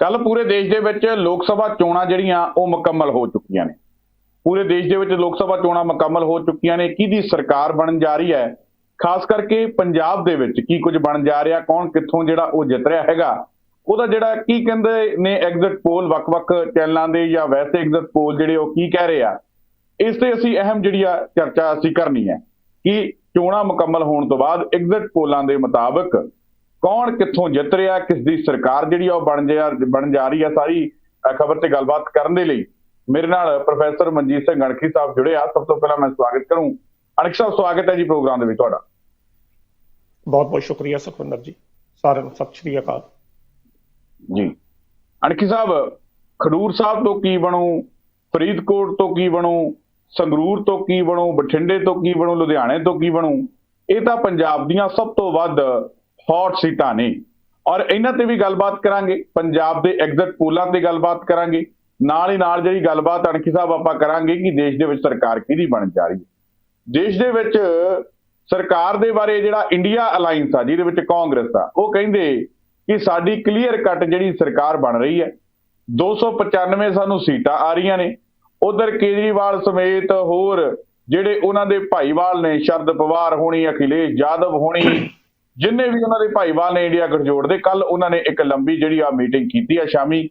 ਕੱਲ ਪੂਰੇ ਦੇਸ਼ ਦੇ ਵਿੱਚ ਲੋਕ ਸਭਾ ਚੋਣਾਂ ਜਿਹੜੀਆਂ, ਉਹ ਮੁਕੰਮਲ ਹੋ ਚੁੱਕੀਆਂ ਨੇ। ਪੂਰੇ ਦੇਸ਼ ਦੇ ਵਿੱਚ ਲੋਕ ਸਭਾ ਚੋਣਾਂ ਮੁਕੰਮਲ ਹੋ ਚੁੱਕੀਆਂ ਨੇ। ਕਿਹਦੀ ਸਰਕਾਰ ਬਣਨ ਜਾ ਰਹੀ ਹੈ? ਖਾਸ ਕਰਕੇ ਪੰਜਾਬ ਦੇ ਵਿੱਚ ਕੀ ਕੁਝ ਬਣ ਜਾ ਰਿਹਾ? ਕੌਣ ਕਿੱਥੋਂ ਜਿਹੜਾ ਉਹ ਜਿੱਤ ਰਿਹਾ ਹੈਗਾ? ਉਹਦਾ ਜਿਹੜਾ ਕੀ ਕਹਿੰਦੇ ਨੇ ਐਗਜ਼ਿਟ ਪੋਲ ਵੱਖ-ਵੱਖ ਚੈਨਲਾਂ ਦੇ ਜਾਂ ਵੈਸੇ ਐਗਜ਼ਿਟ ਪੋਲ ਜਿਹੜੇ ਉਹ ਕੀ ਕਹਿ ਰਹੇ ਆ, ਇਸ ਤੇ ਅਸੀਂ ਅਹਿਮ ਜਿਹੜੀ ਆ ਚਰਚਾ ਅਸੀਂ ਕਰਨੀ ਹੈ ਕਿ ਚੋਣਾਂ ਮੁਕੰਮਲ ਹੋਣ ਤੋਂ ਬਾਅਦ ਐਗਜ਼ਿਟ ਪੋਲਾਂ ਦੇ ਮੁਤਾਬਕ ਕੌਣ ਕਿੱਥੋਂ ਜਿੱਤ ਰਿਹਾ ਕਿਸ ਦੀ ਸਰਕਾਰ ਜਿਹੜੀ ਆ ਉਹ ਬਣ ਜਾ ਬਣ ਜਾ ਰਹੀ ਹੈ ਸਾਰੀ ਖਬਰ ਤੇ ਗੱਲਬਾਤ ਕਰਨ ਦੇ ਲਈ। ਮੇਰੇ ਨਾਲ ਪ੍ਰੋਫੈਸਰ ਮਨਜੀਤ ਸਿੰਘ ਗਣਖੀ ਸਾਹਿਬ ਜੁੜੇ ਆ। ਸਭ ਤੋਂ ਪਹਿਲਾਂ ਮੈਂ ਸਵਾਗਤ ਕਰੂੰ। ਅਨਿਕ ਸਾਹਿਬ ਸਵਾਗਤ ਹੈ ਜੀ ਪ੍ਰੋਗਰਾਮ ਦੇ ਵਿੱਚ ਤੁਹਾਡਾ। ਬਹੁਤ ਬਹੁਤ ਸ਼ੁਕਰੀਆ ਸੁਖਵਿੰਦਰ ਜੀ। ਸਾਰਿਆਂ ਨੂੰ ਸਤਿ ਸ਼੍ਰੀ ਅਕਾਲ। ਜੀ। ਅਣਖੀ ਸਾਹਿਬ ਖਡੂਰ ਸਾਹਿਬ ਤੋਂ ਕੀ ਬਣੂ? ਫਰੀਦਕੋਟ ਤੋਂ ਕੀ ਬਣੂ? ਸੰਗਰੂਰ ਤੋਂ ਕੀ ਬਣੂ? ਬਠਿੰਡੇ ਤੋਂ ਕੀ ਬਣੂ? ਲੁਧਿਆਣੇ ਤੋਂ ਕੀ ਬਣੂ? ਇਹ ਤਾਂ ਪੰਜਾਬ ਦੀਆਂ ਸਭ ਤੋਂ ਵੱਧ ਹੌਟ ਸੀਟਾਂ ਨੇ ਔਰ ਇਹਨਾਂ ਤੇ ਵੀ ਗੱਲਬਾਤ ਕਰਾਂਗੇ, ਪੰਜਾਬ ਦੇ ਐਗਜ਼ਿਟ ਪੋਲਾਂ ਤੇ ਗੱਲਬਾਤ ਕਰਾਂਗੇ, ਨਾਲ ਹੀ ਨਾਲ ਜਿਹੜੀ ਗੱਲਬਾਤ ਅਣਖੀ ਸਾਹਿਬ ਆਪਾਂ ਕਰਾਂਗੇ ਕਿ ਦੇਸ਼ ਦੇ ਵਿੱਚ ਸਰਕਾਰ ਕਿਹਦੀ ਬਣ ਜਾ ਰਹੀ ਹੈ। ਦੇਸ਼ ਦੇ ਵਿੱਚ ਸਰਕਾਰ ਦੇ ਬਾਰੇ ਜਿਹੜਾ ਇੰਡੀਆ ਅਲਾਈਅੰਸ ਆ, ਜਿਹਦੇ ਵਿੱਚ ਕਾਂਗਰਸ ਆ, ਉਹ ਕਹਿੰਦੇ ਕਿ ਸਾਡੀ ਕਲੀਅਰ ਕੱਟ ਜਿਹੜੀ ਸਰਕਾਰ ਬਣ ਰਹੀ ਹੈ 295 ਸਾਨੂੰ ਸੀਟਾਂ ਆ ਰਹੀਆਂ ਨੇ। ਉਧਰ ਕੇਜਰੀਵਾਲ ਸਮੇਤ ਹੋਰ ਜਿਹੜੇ ਉਹਨਾਂ ਦੇ ਭਾਈਵਾਲ ਨੇ, ਸ਼ਰਦ ਪਵਾਰ ਹੋਣੀ, ਅਖਿਲੇਸ਼ ਯਾਦਵ ਹੋਣੀ ਜਿੰਨੇ ਵੀ ਉਹਨਾਂ ਦੇ ਭਾਈਵਾਲ ਨੇ ਇੰਡੀਆ ਗਠਜੋੜ ਦੇ ਕੱਲ ਉਹਨਾਂ ਨੇ ਇੱਕ ਲੰਬੀ ਜਿਹੜੀ ਆ ਮੀਟਿੰਗ ਕੀਤੀ ਆ ਸ਼ਾਮੀ।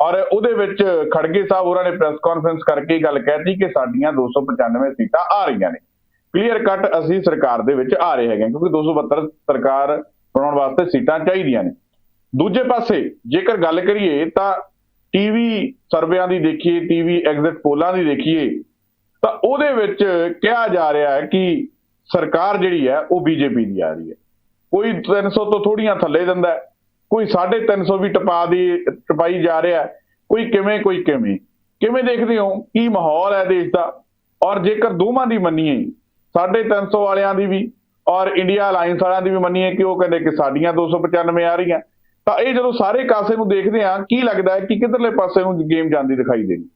ਔਰ ਉਹਦੇ ਵਿੱਚ ਖੜਗੇ ਸਾਹਿਬ ਉਹਨਾਂ ਨੇ ਪ੍ਰੈਸ ਕਾਨਫਰੰਸ ਕਰਕੇ ਗੱਲ ਕਹਿਤੀ ਕਿ ਸਾਡੀਆਂ 295 ਸੀਟਾਂ ਆ ਰਹੀਆਂ ਨੇ। ਕਲੀਅਰ ਕੱਟ ਅਸੀਂ ਸਰਕਾਰ ਦੇ ਵਿੱਚ ਆ ਰਹੇ ਹੈਗੇ ਕਿਉਂਕਿ 272 ਸਰਕਾਰ ਬਣਾਉਣ ਵਾਸਤੇ ਸੀਟਾਂ ਚਾਹੀਦੀਆਂ ਨੇ। ਦੂਜੇ ਪਾਸੇ ਜੇਕਰ ਗੱਲ ਕਰੀਏ ਤਾਂ ਟੀਵੀ ਸਰਵੇਆਂ ਦੀ ਦੇਖੀਏ ਟੀਵੀ ਐਗਜ਼ਿਟ ਪੋਲਾਂ ਦੀ ਦੇਖੀਏ, ਤਾਂ ਉਹਦੇ ਵਿੱਚ ਕਿਹਾ ਜਾ ਰਿਹਾ ਹੈ ਕਿ ਸਰਕਾਰ ਜਿਹੜੀ ਹੈ ਉਹ ਬੀਜੇਪੀ ਦੀ ਆ ਰਹੀ ਹੈ। ਕੋਈ 300 ਤੋਂ ਥੋੜੀਆਂ ਥੱਲੇ ਦਿੰਦਾ ਕੋਈ 350 ਵੀ ਟਪਾ ਦੀ, ਟਪਾਈ ਜਾ ਰਿਹਾ ਕੋਈ ਕਿਵੇਂ ਕੋਈ ਕਿਵੇਂ। ਕਿਵੇਂ ਦੇਖਦੇ ਹੋ? ਕੀ ਮਾਹੌਲ ਹੈ ਦੇਸ਼ ਦਾ? ਔਰ ਜੇਕਰ ਦੋਵਾਂ ਦੀ ਮੰਨੀਏ 350 ਵਾਲਿਆਂ ਦੀ ਵੀ, ਔਰ ਇੰਡੀਆ ਅਲਾਈਅੰਸ ਵਾਲਿਆਂ ਦੀ ਵੀ ਮੰਨੀਏ ਕਿ ਉਹ ਕਹਿੰਦੇ ਕਿ ਸਾਡੀਆਂ 295 ਆ ਰਹੀਆਂ, ਤਾਂ ਇਹ ਜਦੋਂ ਸਾਰੇ ਕਾਸੇ ਨੂੰ ਦੇਖਦੇ ਆ ਕੀ ਲੱਗਦਾ ਹੈ ਕਿ ਕਿੱਧਰਲੇ ਪਾਸੇ ਨੂੰ ਗੇਮ ਜਾਂਦੀ ਦਿਖਾਈ ਦੇਗੀ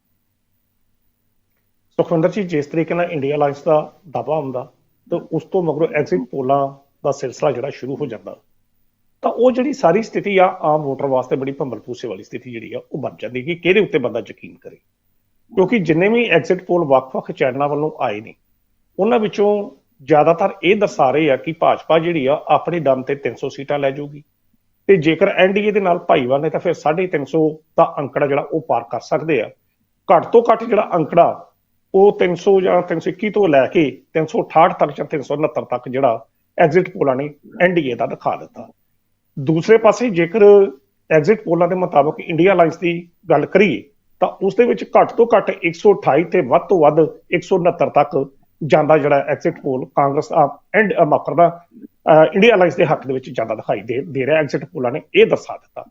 ਸੁਖਵਿੰਦਰ ਜੀ, ਜਿਸ ਤਰੀਕੇ ਨਾਲ ਇੰਡੀਆ ਅਲਾਈਅੰਸ ਦਾ ਦਾਵਾ ਹੁੰਦਾ, ਤਾਂ ਉਸ ਤੋਂ ਮਗਰੋਂ ਐਗਜ਼ਿਟ ਪੋਲਾਂ ਦਾ ਸਿਲਸਿਲਾ ਜਿਹੜਾ ਸ਼ੁਰੂ ਹੋ ਜਾਂਦਾ, ਤਾਂ ਉਹ ਜਿਹੜੀ ਸਾਰੀ ਸਥਿਤੀ ਆ, ਆਮ ਵੋਟਰ ਵਾਸਤੇ ਬੜੀ ਭੰਬਲਪੂਸੇ ਵਾਲੀ ਸਥਿਤੀ ਜਿਹੜੀ ਆ, ਉਹ ਬਣ ਜਾਂਦੀ ਕਿ ਕਿਹਦੇ ਉੱਤੇ ਬੰਦਾ ਯਕੀਨ ਕਰੇ। ਕਿਉਂਕਿ ਜਿੰਨੇ ਵੀ ਐਗਜ਼ਿਟ ਪੋਲ ਵੱਖ-ਵੱਖ ਚੈਨਲਾਂ ਵੱਲੋਂ ਆਏ ਨੇ, ਉਹਨਾਂ ਵਿੱਚੋਂ ਜ਼ਿਆਦਾਤਰ ਇਹ ਦਰਸਾ ਰਹੇ ਆ ਕਿ ਭਾਜਪਾ ਜਿਹੜੀ ਆ, ਆਪਣੇ ਦਮ ਤੇ 300 ਸੀਟਾਂ ਲੈ ਜਾਊਗੀ ਤੇ ਜੇਕਰ ਐਨਡੀਏ ਦੇ ਨਾਲ ਭਾਈਵਾਲ ਨੇ ਤਾਂ ਫਿਰ 350 ਦਾ ਅੰਕੜਾ ਜਿਹੜਾ ਉਹ ਪਾਰ ਕਰ ਸਕਦੇ ਆ। ਘੱਟ ਤੋਂ ਘੱਟ ਜਿਹੜਾ ਅੰਕੜਾ, ਉਹ 300 ਜਾਂ 321 ਤੋਂ ਲੈ ਕੇ 368 ਤੱਕ ਜਾਂ 369 ਤੱਕ ਜਿਹੜਾ ਐਗਜ਼ਿਟ ਪੋਲਾਂ ਨੇ ਐਨਡੀਏ ਦਾ ਦਿਖਾ ਦਿੱਤਾ। ਦੂਸਰੇ ਪਾਸੇ ਜੇਕਰ ਐਗਜ਼ਿਟ ਪੋਲਾਂ ਦੇ ਮੁਤਾਬਕ ਇੰਡੀਆ ਅਲਾਈਅੰਸ ਦੀ ਗੱਲ ਕਰੀਏ, ਤਾਂ ਉਸ ਦੇ ਵਿੱਚ ਘੱਟ ਤੋਂ ਘੱਟ 128 ਤੇ ਵੱਧ ਤੋਂ ਵੱਧ 169 ਤੱਕ ਜਾਂਦਾ ਜਿਹੜਾ ਐਗਜ਼ਿਟ ਪੋਲ ਕਾਂਗਰਸ ਦਾ ਐਂਡ ਮਾਫ ਕਰਦਾ ਇੰਡੀਆ ਅਲਾਈਅੰਸ ਦੇ ਹੱਕ ਦੇ ਵਿੱਚ ਜਾਂਦਾ ਦਿਖਾਈ ਦੇ ਦੇ ਰਿਹਾ, ਐਗਜ਼ਿਟ ਪੋਲਾਂ ਨੇ ਇਹ ਦਰਸਾ ਦਿੱਤਾ।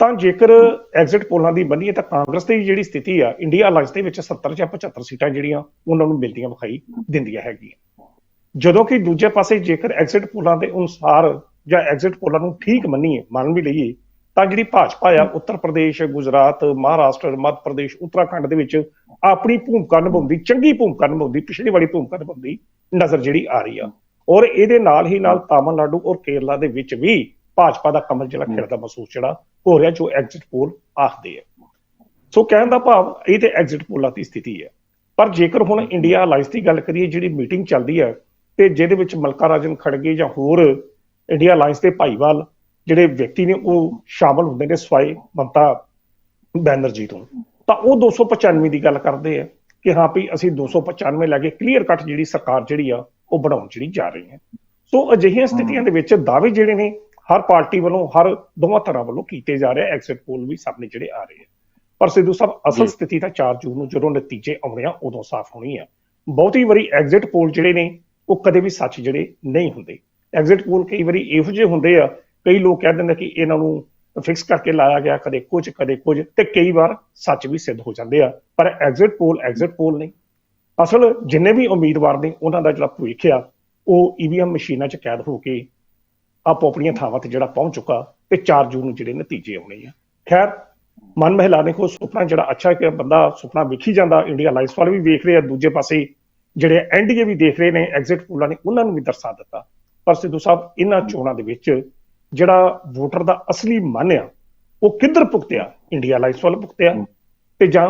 ਤਾਂ ਜੇਕਰ ਐਗਜ਼ਿਟ ਪੋਲਾਂ ਦੀ ਬੰਨੀਏ ਤਾਂ ਕਾਂਗਰਸ ਦੀ ਜਿਹੜੀ ਸਥਿਤੀ ਆ, ਇੰਡੀਆ ਅਲਾਈਅੰਸ ਦੇ ਵਿੱਚ 70 ਜਾਂ 75 ਸੀਟਾਂ ਜਿਹੜੀਆਂ, ਉਹਨਾਂ ਨੂੰ ਮਿਲਦੀਆਂ ਵਿਖਾਈ ਦਿੰਦੀਆਂ ਹੈਗੀਆਂ। ਜਦੋਂ ਕਿ ਦੂਜੇ ਪਾਸੇ ਜੇਕਰ ਐਗਜ਼ਿਟ ਪੋਲਾਂ ਦੇ ਅਨੁਸਾਰ ਜਾਂ ਐਗਜ਼ਿਟ ਪੋਲਾਂ ਨੂੰ ਠੀਕ ਮੰਨੀਏ, ਮੰਨ ਵੀ ਲਈਏ, ਤਾਂ ਜਿਹੜੀ ਭਾਜਪਾ ਆ, ਉੱਤਰ ਪ੍ਰਦੇਸ਼, ਗੁਜਰਾਤ, ਮਹਾਰਾਸ਼ਟਰ, ਮੱਧ ਪ੍ਰਦੇਸ਼, ਉੱਤਰਾਖੰਡ ਦੇ ਵਿੱਚ ਆਪਣੀ ਭੂਮਿਕਾ ਨਿਭਾਉਂਦੀ, ਚੰਗੀ ਭੂਮਿਕਾ ਨਿਭਾਉਂਦੀ, ਪਿਛਲੀ ਵਾਲੀ ਭੂਮਿਕਾ ਨਿਭਾਉਂਦੀ ਨਜ਼ਰ ਜਿਹੜੀ ਆ ਰਹੀ ਆ। ਔਰ ਇਹਦੇ ਨਾਲ ਹੀ ਨਾਲ ਤਾਮਿਲਨਾਡੂ ਔਰ ਕੇਰਲਾ ਦੇ ਵਿੱਚ ਵੀ ਭਾਜਪਾ ਦਾ ਕਮਲ ਜਿਹੜਾ ਖਿੜਦਾ ਮਹਿਸੂਸ ਜਿਹੜਾ ਹੋ ਰਿਹਾ, ਜੋ ਐਗਜ਼ਿਟ ਪੋਲ ਆਖਦੇ ਆ। ਸੋ ਕਹਿਣ ਦਾ ਭਾਵ, ਇਹ ਤੇ ਐਗਜ਼ਿਟ ਪੋਲਾਂ ਦੀ ਸਥਿਤੀ ਹੈ ਪਰ ਜੇਕਰ ਹੁਣ ਇੰਡੀਆ ਅਲਾਈਅੰਸ ਦੀ ਗੱਲ ਕਰੀਏ, ਜਿਹੜੀ ਮੀਟਿੰਗ ਚੱਲਦੀ ਹੈ ਤੇ ਜਿਹਦੇ ਵਿੱਚ ਮਲਕਾ ਰਾਜਨ ਖੜਗੇ ਜਾਂ ਹੋਰ ਇੰਡੀਆ ਅਲਾਈਅੰਸ ਦੇ ਭਾਈਵਾਲ ਜਿਹੜੇ ਵਿਅਕਤੀ ਨੇ ਉਹ ਸ਼ਾਮਲ ਹੁੰਦੇ ਨੇ ਸਵਾਈ ਮਮਤਾ ਬੈਨਰਜੀ ਤੋਂ ਤਾਂ ਉਹ 295 ਦੀ ਗੱਲ ਕਰਦੇ ਆ ਕਿ ਹਾਂ ਵੀ ਅਸੀਂ 295 ਲੈ ਕੇ ਕਲੀਅਰ ਕੱਟ ਜਿਹੜੀ ਸਰਕਾਰ ਜਿਹੜੀ ਆ ਉਹ ਬਣਾਉਣ ਜਿਹੜੀ ਜਾ ਰਹੀ ਹੈ ਸੋ ਅਜਿਹੀਆਂ ਸਥਿਤੀਆਂ ਦੇ ਵਿੱਚ ਦਾਅਵੇ ਜਿਹੜੇ ਨੇ ਹਰ ਪਾਰਟੀ ਵੱਲੋਂ ਹਰ ਦੋਵਾਂ ਤਰ੍ਹਾਂ ਵੱਲੋਂ ਕੀਤੇ ਜਾ ਰਹੇ ਐਗਜ਼ਿਟ ਪੋਲ ਵੀ ਸਾਹਮਣੇ ਜਿਹੜੇ ਆ ਰਹੇ ਆ। ਪਰ ਸਿੱਧੂ ਸਾਹਿਬ ਅਸਲ। ਸਥਿਤੀ ਤਾਂ 4 ਜੂਨ ਨੂੰ ਜਦੋਂ ਨਤੀਜੇ ਆਉਣੇ ਆ ਉਦੋਂ ਸਾਫ਼ ਹੋਣੀ ਆ। ਬਹੁਤੀ ਵਾਰੀ ਐਗਜ਼ਿਟ ਪੋਲ ਜਿਹੜੇ ਨੇ ਉਹ ਕਦੇ ਵੀ ਸੱਚ ਜਿਹੜੇ ਨਹੀਂ ਹੁੰਦੇ। ਐਗਜ਼ਿਟ ਪੋਲ ਕਈ ਵਾਰੀ ਇਹੋ ਜਿਹੇ ਹੁੰਦੇ ਆ, ਕਈ ਲੋਕ ਕਹਿ ਦਿੰਦੇ ਕਿ ਇਹਨਾਂ ਨੂੰ ਫਿਕਸ ਕਰਕੇ ਲਾਇਆ ਗਿਆ, ਕਦੇ ਕੁਝ ਕਦੇ ਕੁਝ, ਤੇ ਕਈ ਵਾਰ ਸੱਚ ਵੀ ਸਿੱਧ ਹੋ ਜਾਂਦੇ ਆ। ਪਰ ਐਗਜ਼ਿਟ ਪੋਲ ਐਗਜ਼ਿਟ ਪੋਲ ਨਹੀਂ। ਅਸਲ ਜਿੰਨੇ ਵੀ ਉਮੀਦਵਾਰ ਨੇ, ਉਹਨਾਂ ਦਾ ਜਿਹੜਾ ਭਵਿੱਖ ਆ, ਉਹ ਈਵੀਐਮ ਮਸ਼ੀਨਾਂ 'ਚ ਕੈਦ ਹੋ ਕੇ ਆਪੋ ਆਪਣੀਆਂ ਥਾਵਾਂ ਤੇ ਜਿਹੜਾ ਪਹੁੰਚ ਚੁੱਕਾ ਤੇ 4 ਜੂਨ ਨੂੰ ਜਿਹੜੇ ਨਤੀਜੇ ਆਉਣੇ ਆ। ਖੈਰ, ਮਨ ਮਹਿਲਾਣੇ ਕੋ ਸੁਪਨਾ ਜਿਹੜਾ ਅੱਛਾ ਕਿ ਬੰਦਾ ਸੁਪਨਾ ਵੇਖੀ ਜਾਂਦਾ, ਇੰਡੀਆ ਅਲਾਈਅੰਸ ਵਾਲੇ ਵੀ ਵੇਖ ਰਹੇ ਆ ਦੂਜੇ ਪਾਸੇ ਜਿਹੜੇ ਐਨਡੀਏ ਵੀ ਦੇਖ ਰਹੇ ਨੇ ਐਗਜ਼ਿਟ ਪੋਲਾਂ ਨੇ ਉਹਨਾਂ ਨੂੰ ਵੀ ਦਰਸਾ ਦਿੱਤਾ। ਪਰ ਸਿੱਧੂ ਸਾਹਿਬ ਇਹਨਾਂ ਚੋਣਾਂ ਦੇ ਵਿੱਚ ਜਿਹੜਾ ਵੋਟਰ ਦਾ ਅਸਲੀ ਮਨ ਆ ਉਹ ਕਿੱਧਰ ਭੁਗਤਿਆ? ਇੰਡੀਆ ਅਲਾਈਅੰਸ ਵੱਲ ਭੁਗਤਿਆ ਤੇ ਜਾਂ